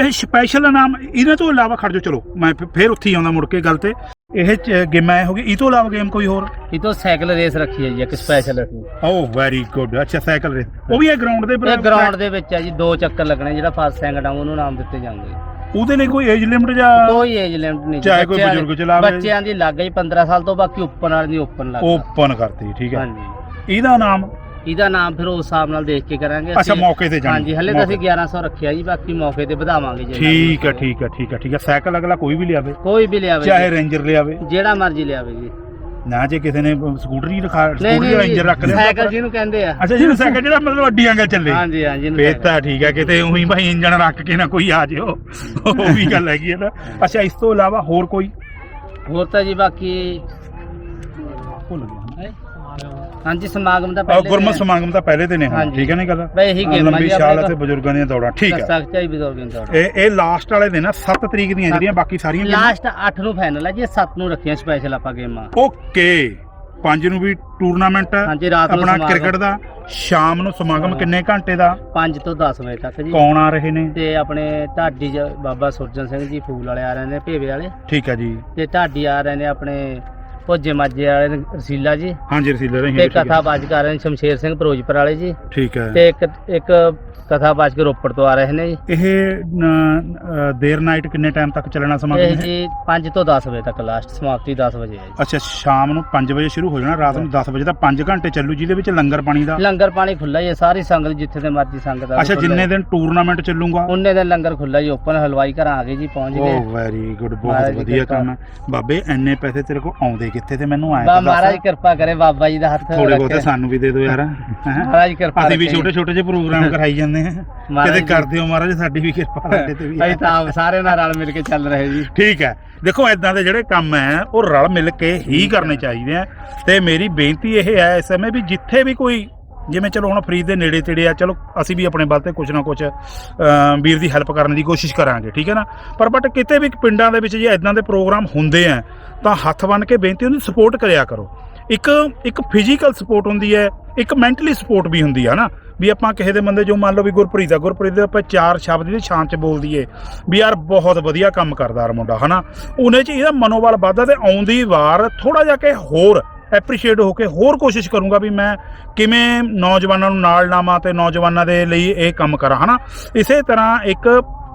ਇਹ ਸਪੈਸ਼ਲ ਇਨਾਮ ਇਹਨਾਂ ਤੋਂ ਇਲਾਵਾ ਖੜ ਜਾਓ ਚਲੋ ਮੈਂ ਫਿਰ- ਉੱਥੇ ਹੀ ਆਉਂਦਾ ਮੁੜ ਕੇ ਗੱਲ ਤੇ। ਇਹ ਚ- ਗੇਮਾਂ ਇਹ ਹੋ ਗਈ ਇਹ ਤੋਂ ਇਲਾਵਾ ਗੇਮ ਕੋਈ ਹੋਰ? ਇਹ ਤੋਂ ਸਾਈਕਲ ਰੇਸ ਰੱਖੀ ਹੈ ਜੀ ਇੱਕ ਸਪੈਸ਼ਲ ਅਸੀਂ। ਓ ਵੈਰੀ ਗੁੱਡ ਅੱਛਾ ਸਾਈਕਲ ਰੇਸ ਉਹ ਵੀ ਇਹ ਗਰਾਊਂਡ ਦੇ ਇਹ ਗਰਾਊਂਡ ਦੇ ਵਿੱਚ ਆ ਜੀ ਦੋ ਚੱਕਰ ਲੱਗਣੇ ਜਿਹੜਾ ਫਸਟ ਸੈਕਿੰਡ ਆ ਉਹਨੂੰ ਨਾਮ ਦਿੱਤੇ ਜਾਣਗੇ ਉਹਦੇ ਲਈ ਕੋਈ ਏਜ ਲਿਮਟ ਜਾਂ ਕੋਈ ਏਜ ਲਿਮਟ ਨਹੀਂ ਜੀ। ਚਾਹੇ ਕੋਈ ਬੱਚਿਆਂ ਦੀ- ਬਜ਼ੁਰਗ ਚਲਾਵੇ। ਬੱਚਿਆਂ ਦੀ ਲੱਗ ਗਈ 15 ਸਾਲ ਤੋਂ ਬਾਕੀ ਉੱਪਰ ਵਾਲੀ ਦੀ ਓਪਨ ਲੱਗ ਓਪਨ ਕਰਤੀ ਠੀਕ ਹੈ। ਹਾਂਜੀ। ਇਹਦਾ ਨਾਮ? ਇਹਦਾ ਨਾਮ ਫਿਰ ਉਸ ਹਿਸਾਬ ਨਾਲ ਦੇਖ ਕੇ ਕਰਾਂਗੇ ਅੱਛਾ ਅਸੀਂ। ਮੌਕੇ ਤੇ ਜਾਣੀ। ਹਾਂਜੀ ਹਲੇ ਤਾਂ ਅਸੀਂ 1100 ਰੱਖਿਆ ਜੀ ਬਾਕੀ ਮੌਕੇ ਤੇ ਵਧਾਵਾਂਗੇ ਜੇ ਠੀਕ ਹੈ ਠੀਕ ਹੈ ਠੀਕ ਹੈ ਠੀਕ ਹੈ ਸਾਈਕਲ ਅਗਲਾ ਕੋਈ ਵੀ ਲਿਆਵੇ। ਕੋਈ ਵੀ ਲਿਆਵੇ ਚਾਹੇ ਜੀ। ਰੇਂਜਰ ਲਿਆਵੇ। ਜਿਹੜਾ ਮਰਜ਼ੀ ਲਿਆਵੇ ਜੀ। ਨਾ ਜੇ ਕਿਸੇ ਨੇ ਸਕੂਟਰ ਹੀ ਰਖਾ ਸਕੂਟਰ ਰੇਂਜਰ ਰੱਖ ਲਿਆ। ਸਾਈਕਲ ਜਿਹਨੂੰ ਕਹਿੰਦੇ ਆ। ਅੱਛਾ ਜਿਹਨੂੰ ਸਾਈਕਲ ਜਿਹੜਾ ਮਤਲਬ ਅੱਡੀ ਅੰਗਲ ਚੱਲੇ। ਹਾਂਜੀ ਹਾਂਜੀ ਇਹਨੂੰ ਫੇਰ ਸਾਈਕਲ। ਤਾਂ ਠੀਕ ਹੈ ਕਿਤੇ ਉਹੀ ਭਾਈ ਇੰਜਣ ਰੱਖ ਕੇ ਨਾ ਕੋਈ ਆ ਜਿਓ। ਉਹ ਵੀ ਗੱਲ ਹੈਗੀ ਹੈ ਨਾ। ਅੱਛਾ ਇਸ ਤੋਂ ਇਲਾਵਾ ਹੋਰ ਕੋਈ? ਹੋਰ ਤਾਂ ਜੀ ਬਾਕੀ ਭੁੱਲ ਗਿਆ। ਹਾਂਜੀ ਸਮਾਗਮ ਦਾ ਪਹਿਲੇ ਗੁਰਮਤ ਸਮਾਗਮ ਤਾਂ ਪਹਿਲੇ ਦਿਨ ਹੈ। ਠੀਕ ਹੈ ਨਾ ਗੱਲ? ਬਈ ਇਹੀ ਗੇਮਾਂ ਲੰਬੀ ਜੀ ਛਾਲ ਅਤੇ। ਬਜ਼ੁਰਗਾਂ ਦੀਆਂ ਦੌੜਾਂ ਠੀਕ ਹੈ। ਸਖਤ ਹੀ ਬਜ਼ੁਰਗ ਨੂੰ ਦੌੜ। ਇਹ ਇਹ ਲਾਸਟ ਵਾਲੇ ਦਿਨ ਆ 7 ਤਰੀਕ ਦੀਆਂ ਜਿਹੜੀਆਂ ਬਾਕੀ ਸਾਰੀਆਂ ਲਾਸਟ 8 ਨੂੰ ਫਾਈਨਲ ਹੈ ਜੀ 7 ਨੂੰ ਰੱਖੀਆਂ ਸਪੈਸ਼ਲ ਆਪਾਂ ਗੇਮਾਂ। ਓਕੇ 5 ਨੂੰ ਵੀ ਟੂਰਨਾਮੈਂਟ ਹਾਂਜੀ ਰਾਤ ਨੂੰ ਆਪਣਾ। ਕ੍ਰਿਕਟ ਦਾ ਸ਼ਾਮ ਨੂੰ ਸਮਾਗਮ। ਕਿੰਨੇ ਘੰਟੇ ਦਾ? 5 ਤੋਂ 10 ਵਜੇ ਤੱਕ ਜੀ। ਕੌਣ ਆ ਰਹੇ ਨੇ? ਤੇ ਆਪਣੇ ਢਾਡੀ ਬਾਬਾ ਸੁਰਜਨ ਸਿੰਘ ਜੀ ਫੂਲ ਵਾਲੇ ਆ ਰਹੇ ਨੇ ਭੇਵੇ ਵਾਲੇ। ਠੀਕ ਹੈ ਜੀ। ਤੇ ਢਾਡੀ ਆ ਰਹੇ ਨੇ ਆਪਣੇ ਭੋਜੇ ਮਾਜੇ ਵਾਲੇ ਨੇ ਰਸੀਲਾ ਜੀ। ਹਾਂਜੀ ਰਸੀਲਰ ਤੇ ਰਹੀ ਕਥਾ ਬਾਜ ਕਰ ਰਹੇ ਨੇ ਸ਼ਮਸ਼ੇਰ ਸਿੰਘ ਫਿਰੋਜ਼ਪੁਰ ਵਾਲੇ ਜੀ। ਠੀਕ ਹੈ। ਤੇ ਇੱਕ ਇੱਕ ਕਥਾ ਬਾਜ ਕੇ ਰੋਪੜ ਤੋਂ ਆ ਰਹੇ ਨੇ ਜੀ। ਇਹ ਅ, ਦੇਰ ਨਾਈਟ ਕਿੰਨੇ ਟਾਈਮ ਤੱਕ ਚੱਲਣਾ ਇਹ ਸਮਾਗਮ ਹੈ ਜੀ 5 ਤੋਂ 10 ਵਜੇ ਤੱਕ ਲਾਸਟ ਸਮਾਪਤੀ 10 ਵਜੇ ਹੈ ਜੀ। ਅੱਛਾ ਸ਼ਾਮ ਨੂੰ 5 ਵਜੇ ਸ਼ੁਰੂ ਹੋ ਜਾਣਾ ਰਾਤ ਨੂੰ 10 ਵਜੇ ਤੱਕ 5 ਘੰਟੇ ਚੱਲੂ ਜਿਹਦੇ ਵਿੱਚ ਲੰਗਰ ਪਾਣੀ ਦਾ? ਲੰਗਰ ਪਾਣੀ ਖੁੱਲਾ ਹੀ ਹੈ ਸਾਰੀ ਸੰਗਤ ਜਿੱਥੇ ਤੇ ਮਰਜ਼ੀ ਸੰਗਤ ਆ ਅੱਛਾ ਜਿੰਨੇ ਦਿਨ ਟੂਰਨਾਮੈਂਟ ਚੱਲੂਗਾ? ਉਹਨੇ ਦਿਨ ਲੰਗਰ ਖੁੱਲਾ ਹੀ ਓਪਨ ਹਲਵਾਈ ਘਰਾਂ ਆ ਗਏ ਜੀ ਪਹੁੰਚ ਗਏ। ਵੈਰੀ ਗੁੱਡ ਮਹਾਰਾਜ ਬਹੁਤ ਦੀ ਵਧੀਆ ਕਿਰਪਾ। ਕੰਮ ਹੈ। ਬਾਬੇ ਐਨੇ ਪੈਸੇ ਤੇਰੇ ਕੋਲ ਆਉਂਦੇ ਕਿੱਥੇ ਤੇ ਮੈਨੂੰ ਆਏ ਬਾ ਮਹਾਰਾਜ ਕਿਰਪਾ ਕਰੇ ਬਾਬਾ ਜੀ ਦਾ ਹੱਥ ਥੋੜੇ ਬਹੁਤੇ। ਸਾਨੂੰ ਵੀ ਦੇ ਦਿਓ ਯਾਰ? ਮਹਾਰਾਜ ਕਿਰਪਾ ਅਸੀਂ ਵੀ। ਛੋਟੇ ਛੋਟੇ ਜਿਹੇ ਪ੍ਰੋਗਰਾਮ ਕਰਾਈ ਜਾਂਦੇ ਮਹਾਰਾਜ ਕਿਤੇ ਕਰਦੇ ਹੋ ਮਹਾਰਾਜ ਸਾਡੀ ਵੀ ਕਿਰਪਾ ਸਾਡੇ ਤੇ ਵੀ। ਅਸੀਂ ਤਾਂ ਆਪ ਸਾਰੇ ਨਾਲ ਰਲ ਮਿਲ ਕੇ ਚੱਲ ਰਹੇ ਜੀ। ਠੀਕ ਹੈ। ਦੇਖੋ ਇਦਾਂ ਦੇ ਜਿਹੜੇ ਕੰਮ ਹੈ ਉਹ ਰਲ ਮਿਲ ਕੇ ਹੀ ਕਰਨੇ ਚਾਹੀਦੇ ਆ। ਤੇ ਮੇਰੀ ਬੇਨਤੀ ਇਹ ਹੈ ਇਸ ਸਮੇਂ ਵੀ ਜਿੱਥੇ ਵੀ ਕੋਈ ਜਿਵੇਂ ਚਲੋ ਹੁਣ ਫਰੀਦ ਦੇ ਨੇੜੇ ਤੇੜੇ ਆ, ਚਲੋ ਅਸੀਂ ਵੀ ਆਪਣੇ ਵੱਲ ਤੇ ਕੁਝ ਨਾ ਕੁਝ ਵੀਰ ਦੀ ਹੈਲਪ ਕਰਨ ਦੀ ਕੋਸ਼ਿਸ਼ ਕਰਾਂਗੇ, ਠੀਕ ਹੈ ਨਾ? ਪਰ ਬਟ ਕਿਤੇ ਵੀ ਪਿੰਡਾਂ ਦੇ ਵਿੱਚ ਜੇ ਇਦਾਂ ਦੇ ਪ੍ਰੋਗਰਾਮ ਹੁੰਦੇ ਆ, ਤਾਂ ਹੱਥ ਬੰਨ ਕੇ ਬੇਨਤੀ ਉਹਨੂੰ ਸਪੋਰਟ ਕਰਿਆ ਕਰੋ। ਇੱਕ ਇੱਕ ਫਿਜ਼ੀਕਲ ਸਪੋਰਟ ਹੁੰਦੀ ਹੈ, ਇੱਕ ਮੈਂਟਲੀ ਸਪੋਰਟ ਵੀ ਹੁੰਦੀ ਹੈ ਨਾ। ਵੀ ਆਪਾਂ ਕਿਸੇ ਦੇ ਬੰਦੇ, ਜੋ ਮੰਨ ਲਓ ਵੀ ਗੁਰਪ੍ਰੀਤ ਆ, ਗੁਰਪ੍ਰੀਤ ਦੇ ਆਪਾਂ ਚਾਰ ਸ਼ਬਦ ਦੀ ਸ਼ਾਨ ਚ ਬੋਲ ਦਈਏ, ਵੀ ਯਾਰ ਬਹੁਤ ਵਧੀਆ ਕੰਮ ਕਰਦਾ ਯਾਰ ਮੁੰਡਾ, ਹਨਾ? ਉਹਨੇ ਚ ਇਹਦਾ ਮਨੋਬਲ ਵੱਧਦਾ ਤੇ ਆਉਂਦੀ ਵਾਰ ਥੋੜਾ ਜਿਹਾ ਕਿ ਹੋਰ ਐਪਰੀਸ਼ੀਏਟ ਹੋ ਕੇ ਹੋਰ ਕੋਸ਼ਿਸ਼ ਕਰੂੰਗਾ ਵੀ ਮੈਂ ਕਿਵੇਂ ਨੌਜਵਾਨਾਂ ਨੂੰ ਨਾਲ ਲਾਵਾਂ ਤੇ ਨੌਜਵਾਨਾਂ ਦੇ ਲਈ ਇਹ ਕੰਮ ਕਰਾਂ, ਹਨਾ? ਇਸੇ ਤਰ੍ਹਾਂ ਇੱਕ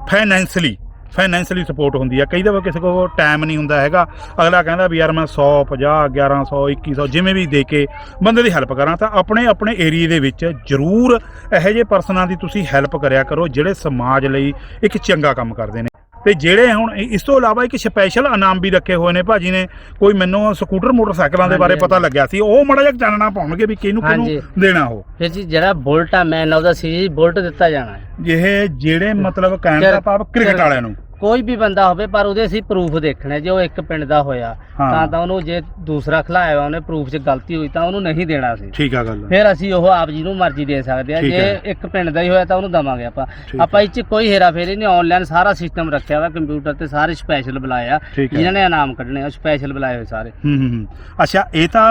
ਫਾਈਨੈਂਸ਼ਲੀ ਫਾਈਨੈਂਸ਼ਲੀ ਸਪੋਰਟ ਹੁੰਦੀ ਆ। ਕਈ ਦਫਾ ਕਿਸੇ ਕੋਲ ਟਾਈਮ ਨਹੀਂ ਹੁੰਦਾ ਹੈਗਾ। ਅਗਲਾ ਕਹਿੰਦਾ ਵੀ ਯਾਰ ਮੈਂ 100 50 1100 2100 ਜਿਵੇਂ ਵੀ ਦੇ ਕੇ ਬੰਦੇ ਦੀ ਹੈਲਪ ਕਰਾਂ, ਤਾਂ ਆਪਣੇ ਆਪਣੇ ਏਰੀਏ ਦੇ ਵਿੱਚ ਜ਼ਰੂਰ ਇਹੋ ਜਿਹੇ ਪਰਸਨਾਂ ਦੀ ਤੁਸੀਂ ਹੈਲਪ ਕਰਿਆ ਕਰੋ, ਜਿਹੜੇ ਸਮਾਜ ਲਈ ਇੱਕ ਚੰਗਾ ਕੰਮ ਕਰਦੇ ਨੇ। ਤੇ ਜਿਹੜੇ ਹੁਣ ਇ- ਇਸ ਤੋਂ ਇਲਾਵਾ ਇੱਕ ਸਪੈਸ਼ਲ ਇਨਾਮ ਵੀ ਰੱਖੇ ਹੋਏ ਨੇ ਭਾਜੀ ਨੇ। ਕੋਈ ਮੈਨੂੰ ਸਕੂਟਰ ਮੋਟਰਸਾਈਕਲਾਂ ਦੇ ਬਾਰੇ ਹਾਂਜੀ, ਪਤਾ ਲੱਗਿਆ ਸੀ। ਉਹ ਮੜਾ ਜਿਹਾ ਜਾਣਨਾ ਪਾਉਣਗੇ ਵੀ ਕਿਹਨੂੰ ਕਿਹਨੂੰ ਹਾਂਜੀ। ਦੇਣਾ ਉਹ। ਫਿਰ ਜੀ ਜਿਹੜਾ ਬੁਲਟ ਆ man of the series bullet ਦਿੱਤਾ ਜਾਣਾ ਹੈ। ਇਹ ਜਿਹੜੇ ਮਤਲਬ ਕਹਿਣ ਦਾ ਭਾਵ ਕ੍ਰਿਕਟ ਵਾਲਿਆਂ ਨੂੰ। ਕੋਈ ਵੀ ਬੰਦਾ ਹੋਵੇ ਪਰ ਉਹਦੇ ਅਸੀਂ ਪ੍ਰੂਫ ਦੇਖਣਾ ਜੇ ਉਹ ਇੱਕ ਪਿੰਡ ਦਾ ਹੋਇਆ ਹਾਂ। ਤਾਂ ਤਾਂ ਉਹਨੂੰ ਜੇ ਦੂਸਰਾ ਖਿਲਾਇਆ ਉਹਨੇ ਪ੍ਰੂਫ 'ਚ ਗਲਤੀ ਹੋਈ ਤਾਂ ਉਹਨੂੰ ਨਹੀਂ ਦੇਣਾ ਸੀ ਠੀਕ ਆ ਗੱਲ ਫਿਰ ਅਸੀਂ ਉਹ ਆਪ ਜੀ ਨੂੰ ਮਰਜ਼ੀ ਦੇ ਸਕਦੇ ਆ। ਠੀਕ ਜੇ ਹੈ। ਇੱਕ ਪਿੰਡ ਦਾ ਹੀ ਹੋਇਆ ਤਾਂ ਉਹਨੂੰ ਦਵਾਂਗੇ ਆਪਾਂ। ਠੀਕ ਆਪਾਂ ਇਹ 'ਚ ਕੋਈ ਹੇਰਾ ਫੇਰੀ ਨਹੀਂ ਆਨਲਾਈਨ ਸਾਰਾ ਸਿਸਟਮ ਰੱਖਿਆ ਵਾ ਕੰਪਿਊਟਰ ਤੇ ਸਾਰੇ ਸਪੈਸ਼ਲ ਬੁਲਾਇਆ ਠੀਕ ਹੈ। ਜਿਨ੍ਹਾਂ ਨੇ ਇਨਾਮ ਕੱਢਣੇ ਆ ਸਪੈਸ਼ਲ ਬੁਲਾਏ ਹੋਏ ਸਾਰੇ। ਹੂੰ ਹੂੰ ਹੂੰ। ਅੱਛਾ ਇਹ ਤਾਂ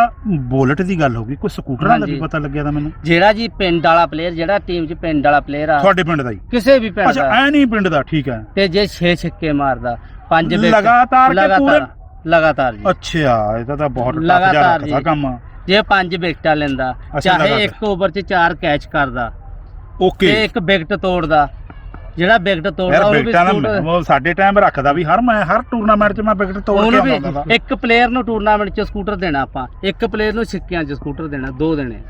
ਬੁਲਟ ਦੀ ਗੱਲ ਹੋ ਗਈ। ਕੋਈ ਸਕੂਟਰਾਂ ਦਾ ਵੀ ਹਾਂਜੀ। ਪਤਾ ਲੱਗਿਆ ਤਾਂ ਮੈਨੂੰ? ਜਿਹੜਾ ਜੀ ਪਿੰਡ ਵਾਲਾ ਪਲੇਅਰ ਜਿਹੜਾ ਟੀਮ 'ਚ ਪਿੰਡ ਵਾਲਾ ਪਲੇਅਰ ਆ ਤੁਹਾਡੇ ਪਿੰਡ ਦਾ ਹੀ? ਕਿਸੇ ਵੀ ਪਿੰਡ ਅੱਛਾ ਦਾ। ਐ ਨਹੀਂ ਪਿੰਡ ਦਾ ਠੀਕ ਹੈ ਤੇ ਜੇ 6 ਛੱਕੇ ਮਾਰਦਾ ਪੰਜ ਵਿਕਟ ਲਗਾਤਾਰ ਕਿ ਪੂਰੇ ਲਗਾਤਾਰ ਜੀ ਅੱਛਾ ਇਹਦਾ ਤਾਂ ਬਹੁਤ ਟੱਪ ਜਾ ਲਗਾਤਾਰ ਰੱਖਦਾ ਜੀ। ਕੰਮ ਜੇ ਪੰਜ ਵਿਕਟਾਂ ਲੈਂਦਾ ਚਾਹੇ ਲਗਾਤਾਰ। ਇੱਕ ਓਵਰ 'ਚ ਚਾਰ ਕੈਚ ਕਰਦਾ ਤੇ ਓਕੇ ਇੱਕ ਵਿਕਟ ਤੋੜਦਾ ਜਿਹੜਾ ਵਿਕਟ ਤੋੜਦਾ ਯਾਰ ਉਹਨੂੰ ਵੀ ਵਿਕਟਾਂ ਉਹ ਸਾਡੇ ਟਾਈਮ ਰੱਖਦਾ ਵੀ ਹਰ ਮੈਂ ਹਰ ਟੂਰਨਾਮੈਂਟ 'ਚ ਮੈਂ ਵਿਕਟ ਤੋੜ ਕੇ ਉਹਨੂੰ ਆਉਂਦਾ ਹੁੰਦਾ ਇੱਕ ਪਲੇਅਰ ਨੂੰ ਟੂਰਨਾਮੈਂਟ 'ਚ ਸਕੂਟਰ ਦੇਣਾ ਆਪਾਂ ਇੱਕ ਪਲੇਅਰ ਨੂੰ ਸਿੱਕਿਆਂ 'ਚ ਸਕੂਟਰ ਦੇਣਾ ਦੋ ਦੇਣੇ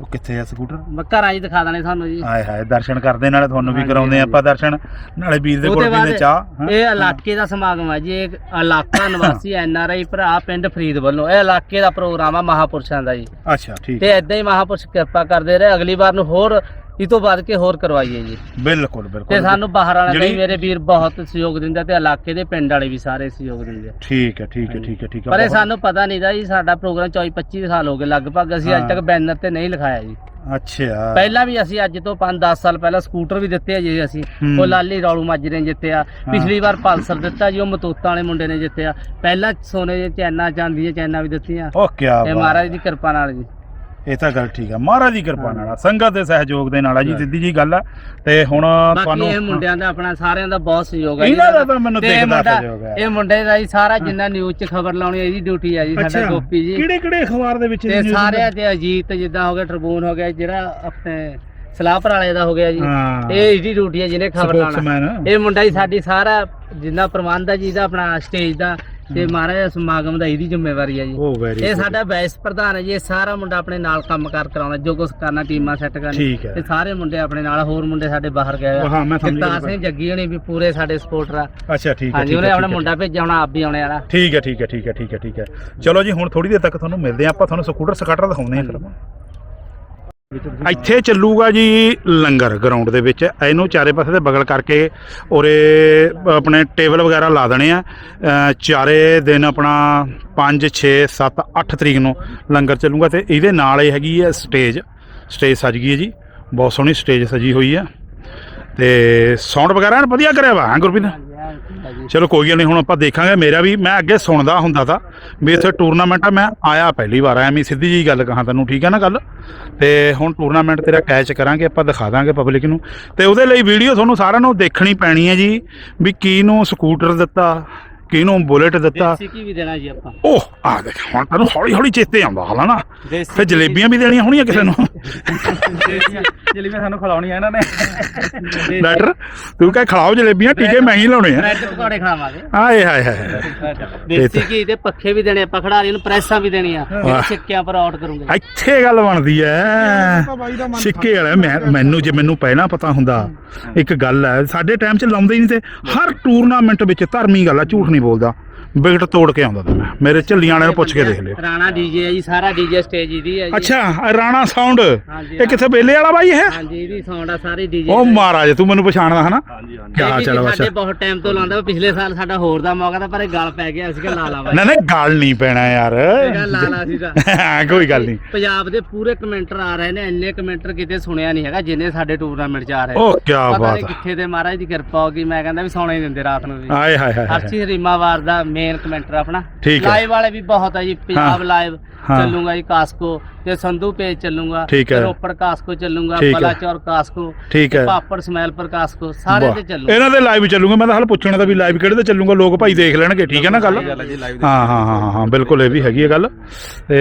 ਉਹ ਕਿੱਥੇ ਆ ਸਕੂਟਰ? ਮੈਂ ਘਰਾਂ 'ਚ ਦਿਖਾ ਦੇਣੇ ਤੁਹਾਨੂੰ ਜੀ। ਹਾਏ ਹਾਏ ਦਰਸ਼ਨ ਕਰਦੇ ਨਾਲੇ ਤੁਹਾਨੂੰ ਵੀ ਹਾਂਜੀ, ਕਰਾਉਂਦੇ ਹਾਂਜੀ। ਆਪਾਂ ਦਰਸ਼ਨ। ਨਾਲੇ ਵੀਰ ਦੇ ਕੋਲ ਉਹਦੇ ਬਾਅਦ ਚਾਹ ਹੈਂ? ਇਹ ਇਲਾਕੇ ਦਾ ਸਮਾਗਮ ਹੈ ਜੀ ਇਹ ਇਲਾਕਾ ਨਿਵਾਸੀ ਐਨ ਆਰ ਆਈ ਭਰਾ ਪਿੰਡ ਫਰੀਦ ਵੱਲੋਂ ਇਹ ਇਲਾਕੇ ਦਾ ਪ੍ਰੋਗਰਾਮ ਆ ਮਹਾਪੁਰਸ਼ਾਂ ਦਾ ਜੀ। ਅੱਛਾ ਠੀਕ ਤੇ ਐਦਾਂ ਹੀ ਮਹਾਪੁਰਸ਼ ਕਿਰਪਾ ਕਰਦੇ ਰਹੇ। ਅਗਲੀ ਵਾਰ ਨੂੰ ਹੋਰ ਇਹ ਤੋਂ ਬਾਅਦ ਕੇ ਹੋਰ ਕਰਵਾਈਏ ਜੀ। ਬਿਲਕੁਲ ਤੇ ਬਿਲਕੁਲ ਸਾਨੂੰ ਬਾਹਰ ਵਾਲਿਆਂ ਦਾ ਜਿਹੜੀ- ਮੇਰੇ ਵੀਰ ਬਹੁਤ ਸਹਿਯੋਗ ਦਿੰਦੇ ਤੇ ਇਲਾਕੇ ਦੇ ਪਿੰਡ ਵਾਲੇ ਵੀ ਸਾਰੇ ਸਹਿਯੋਗ ਦਿੰਦੇ ਆ। ਠੀਕ ਹੈ ਠੀਕ ਹੈ ਠੀਕ ਹੈ ਠੀਕ ਹੈ। ਪਰ ਇਹ ਬਹੁਤ- ਸਾਨੂੰ ਪਤਾ ਨਹੀਂ ਦਾ ਜੀ ਸਾਡਾ ਪ੍ਰੋਗਰਾਮ 24 25 ਸਾਲ ਹੋ ਗਏ ਲਗਭਗ ਅਸੀਂ ਅੱਜ। ਤੱਕ ਬੈਨਰ ਤੇ ਨਹੀਂ ਲਿਖਾਇਆ ਜੀ। ਅੱਛਾ। ਪਹਿਲਾਂ ਵੀ ਅਸੀਂ ਅੱਜ ਤੋਂ 5-10 ਸਾਲ ਪਹਿਲਾਂ ਸਕੂਟਰ ਵੀ ਦਿੱਤੇ ਆ ਜੀ ਅਸੀਂ। ਹੂੰ। ਉਹ ਲਾਲੀ ਰੌਲੂ ਮਾਜਰੇ ਨੇ ਜਿੱਤਿਆ। ਪਿਛਲੀ ਵਾਰ ਪਲਸਰ ਦਿੱਤਾ ਜੀ ਉਹ ਮਤੂਤਾਂ ਵਾਲੇ ਮੁੰਡੇ ਨੇ ਜਿੱਤਿਆ। ਪਹਿਲਾਂ ਸੋਨੇ ਦੀਆਂ ਚੈਨਾਂ ਚਾਂਦੀ ਦੀਆਂ ਚੈਨਾਂ ਵੀ ਦਿੱਤੀਆਂ। ਉਹ ਕੀ ਇਹ ਮਹਾਰਾਜ ਦੀ ਕਿਰਪਾ ਨਾਲ ਜੀ। ਇਹ ਤਾਂ ਗੱਲ ਠੀਕ ਆ। ਮਹਾਰਾਜ ਦੀ ਕਿਰਪਾ ਨਾਲ ਆ, ਸੰਗਤ ਦੇ ਸਹਿਯੋਗ ਦੇ ਨਾਲ ਆ ਜੀ। ਸਿੱਧੀ ਜੀ ਗੱਲ ਆ। ਤੇ ਹੁਣ ਬਾਕੀ ਤੁਹਾਨੂੰ ਇਹ ਮੁੰਡਿਆਂ ਦਾ ਆਪਣਾ ਸਾਰਿਆਂ ਦਾ ਬਹੁਤ ਸਹਿਯੋਗ ਹੈ ਜੀ ਇਹਨਾਂ ਦਾ ਤਾਂ ਮੈਨੂੰ ਤੇ ਇਹ ਦਿਖਦਾ ਮੁੰਡਾ- ਸਹਿਯੋਗ ਹੈ ਇਹ ਮੁੰਡੇ ਦਾ ਜੀ ਸਾਰਾ ਜਿੰਨਾ ਨਿਊਜ਼ 'ਚ ਖਬਰ ਲਾਉਣੀ ਇਹਦੀ ਡਿਊਟੀ ਹੈ ਜੀ ਸਾਡਾ ਗੋਪੀ ਜੀ। ਕਿਹੜੇ ਕਿਹੜੇ ਅਖਬਾਰ ਦੇ ਵਿੱਚ ਤੇ news ਸਾਰਿਆਂ ਤੇ ਅਜੀਤ ਜਿੱਦਾਂ ਹੋ ਗਿਆ ਟ੍ਰਿਬੂਨ ਹੋ ਗਿਆ ਜਿਹੜਾ ਆਪਣੇ ਸਲਾਹਪੁਰ ਵਾਲੇ ਦਾ ਹੋ ਗਿਆ ਜੀ। ਹਾਂ। ਇਹ ਇਹਦੀ ਡਿਊਟੀ ਹੈ ਜਿਹਨੇ ਖਬਰ ਲਾਉਣਾ। ਇਹ ਮੁੰਡਾ ਹੀ ਸਾਡੀ ਸਾਰਾ ਜਿੰਨਾ ਪ੍ਰਬੰਧ ਹੈ ਜੀ ਦਾ ਆਪਣਾ ਸਟੇਜ ਦਾ ਤੇ ਮਹਾਰਾਜ ਸਮਾਗਮ ਦਾ ਇਹਦੀ ਜ਼ਿੰਮੇਵਾਰੀ ਹੈ ਜੀ। ਉਹ ਵੈਰੀ ਇਹ ਸਾਡਾ ਵਾਈਸ ਪ੍ਰਧਾਨ ਹੈ ਜੀ ਇਹ ਸਾਰਾ ਮੁੰਡਾ ਆਪਣੇ ਨਾਲ ਕੰਮ ਕਾਰ ਕਰਾਉਂਦਾ ਜੋ ਕੁਝ ਕਰਨਾ ਟੀਮਾਂ ਸੈੱਟ ਕਰਨੀ ਠੀਕ ਹੈ। ਇਹ ਸਾਰੇ ਮੁੰਡੇ ਆਪਣੇ ਨਾਲ ਹੋਰ ਮੁੰਡੇ ਸਾਡੇ ਬਾਹਰ ਗਏ। ਹਾਂ ਮੈਂ ਸਮਝ ਜਗਤਾਰ ਗਿਆ ਸਿੰਘ ਜੱਗੀ ਹੋਣੀ ਵੀ ਪੂਰੇ ਸਾਡੇ ਸਪੋਰਟਰ ਆ। ਅੱਛਾ ਠੀਕ ਹੈ ਹਾਂਜੀ ਠੀਕ ਉਹਨੇ ਹੈ, ਆਪਣਾ ਠੀਕ ਹੈ, ਮੁੰਡਾ ਭੇਜਿਆ ਹੁਣ ਆਪ ਵੀ ਆਉਣੇ ਵਾਲਾ ਠੀਕ ਹੈ ਠੀਕ ਹੈ ਠੀਕ ਹੈ ਠੀਕ ਹੈ ਠੀਕ ਹੈ। ਚਲੋ ਜੀ ਹੁਣ ਥੋੜੀ ਦੇਰ ਤੱਕ ਤੁਹਾਨੂੰ ਮਿਲਦੇ ਆ ਆਪਾਂ ਤੁਹਾਨੂੰ ਸਕੂਟਰ ਸਕਾਟਰ ਦਿਖਾਉਂਦੇ ਆ ਫਿਰ। ਇੱਥੇ ਚੱਲੂਗਾ ਜੀ ਲੰਗਰ ਗਰਾਊਂਡ ਦੇ ਵਿੱਚ। ਇਹਨੂੰ ਚਾਰੇ ਪਾਸੇ ਤੇ ਬਗਲ ਕਰਕੇ ਉਰੇ ਆਪਣੇ ਟੇਬਲ ਵਗੈਰਾ ਲਾ ਦੇਣੇ ਆ। ਚਾਰੇ ਦਿਨ ਆਪਣਾ 5 6 7 8 ਤਰੀਕ ਨੂੰ ਲੰਗਰ ਚੱਲੂਗਾ ਤੇ ਇਹਦੇ ਨਾਲ ਹੀ ਹੈਗੀ ਹੈ ਸਟੇਜ ਸਟੇਜ ਸਜ ਗਈ ਹੈ ਜੀ। ਬਹੁਤ ਸੋਹਣੀ ਸਟੇਜ ਸਜੀ ਹੋਈ ਹੈ ਤੇ ਸਾਊਂਡ ਵਗੈਰਾ ਵਧੀਆ ਕਰਿਆ ਵਾ, ਹਾਂ ਗੁਰਪ੍ਰੀਤ? ਚਲੋ ਕੋਈ ਗੱਲ ਨਹੀਂ, ਹੁਣ ਆਪਾਂ ਦੇਖਾਂਗੇ। ਮੇਰਾ ਵੀ, ਮੈਂ ਅੱਗੇ ਸੁਣਦਾ ਹੁੰਦਾ ਤਾਂ। ਵੀ ਇੱਥੇ ਟੂਰਨਾਮੈਂਟ ਆ, ਮੈਂ ਆਇਆ ਪਹਿਲੀ ਵਾਰ, ਐਵੇਂ ਸਿੱਧੀ ਜੀ ਗੱਲ ਕਹਾਂ ਤੈਨੂੰ, ਠੀਕ ਹੈ ਨਾ ਗੱਲ? ਤੇ ਹੁਣ ਟੂਰਨਾਮੈਂਟ ਤੇਰਾ ਕੈਚ ਕਰਾਂਗੇ, ਆਪਾਂ ਦਿਖਾ ਦਾਂਗੇ ਪਬਲਿਕ ਨੂੰ। ਤੇ ਉਹਦੇ ਲਈ ਵੀਡੀਓ ਤੁਹਾਨੂੰ ਸਾਰਿਆਂ ਨੂੰ ਦੇਖਣੀ ਪੈਣੀ ਹੈ ਜੀ, ਵੀ ਕੀ ਨੂੰ ਸਕੂਟਰ ਦਿੱਤਾ ਕਿਹਨੂੰ ਬੁਲੇਟ ਦਿੱਤਾ? ਦੇਸੀ ਕੀ ਵੀ ਦੇਣਾ ਜੀ ਆਪਾਂ। ਓਹ ਆ ਦੇਖ ਹੁਣ ਤੈਨੂੰ ਹੌਲੀ ਹੌਲੀ ਚੇਤੇ ਆਉਂਦਾ ਹਲਾ ਨਾ ਦੇਸੀ ਫਿਰ ਜਲੇਬੀਆਂ ਵੀ ਦੇਣੀਆਂ ਹੋਣੀਆਂ ਕਿਸੇ ਨੂੰ? ਜਲੇਬੀਆਂ ਸਾਨੂੰ ਖਿਲਾਉਣੀਆਂ ਇਹਨਾਂ ਨੇ। ਡਾਕਟਰ ਤੂੰ ਕਹੇ ਖਿਲਾਓ ਜਲੇਬੀਆਂ ਟੀਕੇ ਮੈਂ ਹੀ ਲਾਉਣੇ ਆ। ਬ੍ਰੈਡ ਪਕੌੜੇ ਖਾਵਾਂਗੇ ਆਏ ਹਾਏ ਹਾਏ ਦੇਸੀ ਘੀ ਦੇ ਪੱਖੇ ਵੀ ਦੇਣੇ ਆਪਾਂ ਖਿਡਾਰੀ ਨੂੰ ਪ੍ਰੈਸਾਂ ਵੀ ਦੇਣੀਆਂ। ਸਿੱਕਿਆਂ ਪਰ ਆਊਟ ਕਰੂੰਗੇ। ਇੱਥੇ ਗੱਲ ਬਣਦੀ ਐ। ਸਿੱਕੇ ਵਾਲਾ ਮੈਨੂੰ ਜੇ ਮੈਨੂੰ ਪਹਿਲਾਂ ਪਤਾ ਹੁੰਦਾ ਇੱਕ ਗੱਲ ਐ ਸਾਡੇ ਟਾਈਮ 'ਚ ਲਾਉਂਦੇ ਹੀ ਨਹੀਂ ਤੇ ਹਰ ਟੂਰਨਾਮੈਂਟ ਵਿੱਚ ਧਰਮੀ ਗੱਲ ਆ ਝੂਠ ਨਹੀਂ ਬੋਲਦਾ। ਵਿਕਟ ਤੋੜ ਕੇ ਆਉਂਦਾ ਤਾ ਮੇਰੇ ਝੱਲੀਆਂ ਵਾਲਿਆਂ ਨੂੰ ਪੁੱਛ ਕੇ ਦੇਖ ਲਿਓ ਰਾਣਾ ਡੀਜੇ ਹੈ ਜੀ ਸਾਰਾ ਡੀਜੇ ਸਟੇਜ ਇਹਦੀ ਹੈ ਜੀ। ਅੱਛਾ ਆਹ ਰਾਣਾ ਸਾਊਂਡ। ਹਾਂਜੀ, ਇਹ ਕਿੱਥੇ ਬੇਲੇ ਵਾਲਾ ਬਾਈ ਇਹ? ਹਾਂਜੀ ਇਹਦੀ ਸਾਊਂਡ ਆ ਸਾਰੀ ਡੀਜੇ ਉਹ ਮਹਾਰਾਜ ਤੂੰ ਮੈਨੂੰ ਪਛਾਣਦਾ ਹਨਾ? ਕੀ ਹਾਲ ਚਾਲ ਆ ਸਾਡੇ ਬਸ। ਬਹੁਤ ਟਾਈਮ ਤੋਂ ਲਾਉਂਦਾ ਪਿਛਲੇ ਸਾਲ ਸਾਡਾ ਹੋਰ ਦਾ ਮੌਕਾ ਤਾਂ ਪਰ ਇਹ ਗਲ ਪੈ ਗਿਆ ਸੀਗਾ ਲਾ ਲਾ ਨਾ ਨਾ ਗੱਲ ਨਹੀਂ ਪੈਣਾ ਯਾਰ। ਇਹਦਾ ਲਾ ਲਾ ਸੀਗਾ ਕੋਈ ਗੱਲ ਨਹੀਂ। ਪੰਜਾਬ ਦੇ ਪੂਰੇ ਕਮੈਂਟਰ ਆ ਰਹੇ ਨੇ ਇੰਨੇ ਕਮੈਂਟਰ ਕਿਤੇ ਸੁਣਿਆ ਨਹੀਂ ਹੈਗਾ ਜਿੰਨੇ ਸਾਡੇ ਟੂਰਨਾਮੈਂਟ 'ਚ ਆ ਰਹੇ। ਉਹ ਕੀ ਪਤਾ ਬਾਤ ਨਹੀਂ ਆ। ਕਿੱਥੇ ਦੇ ਮਹਾਰਾਜ ਦੀ ਕਿਰਪਾ ਹੋ ਗਈ ਮੈਂ ਕਹਿੰਦਾ ਵੀ ਸੌਣਾ ਹੀ ਦਿੰਦੇ ਰਾਤ ਨੂੰ ਵੀ। ਆਏ ਹਾਏ ਹਾਏ ਹਾਏ ਅਰਚੀ ਹਰੀਮਾਵਾਰ ਦਾ ਮੇਨ ਕਮੈਂਟਰ ਆਪਣਾ ਠੀਕ ਹੈ। ਲਾਈਵ ਵਾਲੇ ਵੀ ਬਹੁਤ ਹੈ ਜੀ ਪੰਜਾਬ ਲਾਈਵ ਹਾਂ। ਚੱਲੂਗਾ ਜੀ ਕਾਸਕੋ ਤੇ ਸੰਧੂ ਪੇਜ ਚੱਲੂਗਾ ਠੀਕ ਹੈ। ਤੇ ਰੋਪੜ ਕਾਸਕੋ ਚੱਲੂਗਾ ਠੀਕ ਹੈ। ਬਲਾਚੌਰ ਕਾਸਕੋ ਠੀਕ ਹੈ ਪਾਪੜ ਸਮੈਲ ਪਰ ਕਾਸਕੋ ਸਾਰੇ ਵਾਹ। ਤੇ ਚੱਲੂਗਾ ਇਹਨਾਂ ਦੇ ਲਾਈਵ ਚੱਲੂਗਾ ਮੈਂ ਤਾਂ ਹਾਲ ਪੁੱਛਣਾ ਤਾਂ ਵੀ ਲਾਈਵ ਕਿਹੜੇ ਤੇ ਚੱਲੂਗਾ ਲੋਕ ਭਾਈ ਦੇਖ ਲੈਣਗੇ ਠੀਕ ਹੈ ਨਾ ਗੱਲ ਹਾਂ ਹਾਂ ਹਾਂ ਹਾਂ, ਹਾਂ ਬਿਲਕੁਲ ਇਹ ਵੀ ਹੈਗੀ ਹੈ ਗੱਲ ਤੇ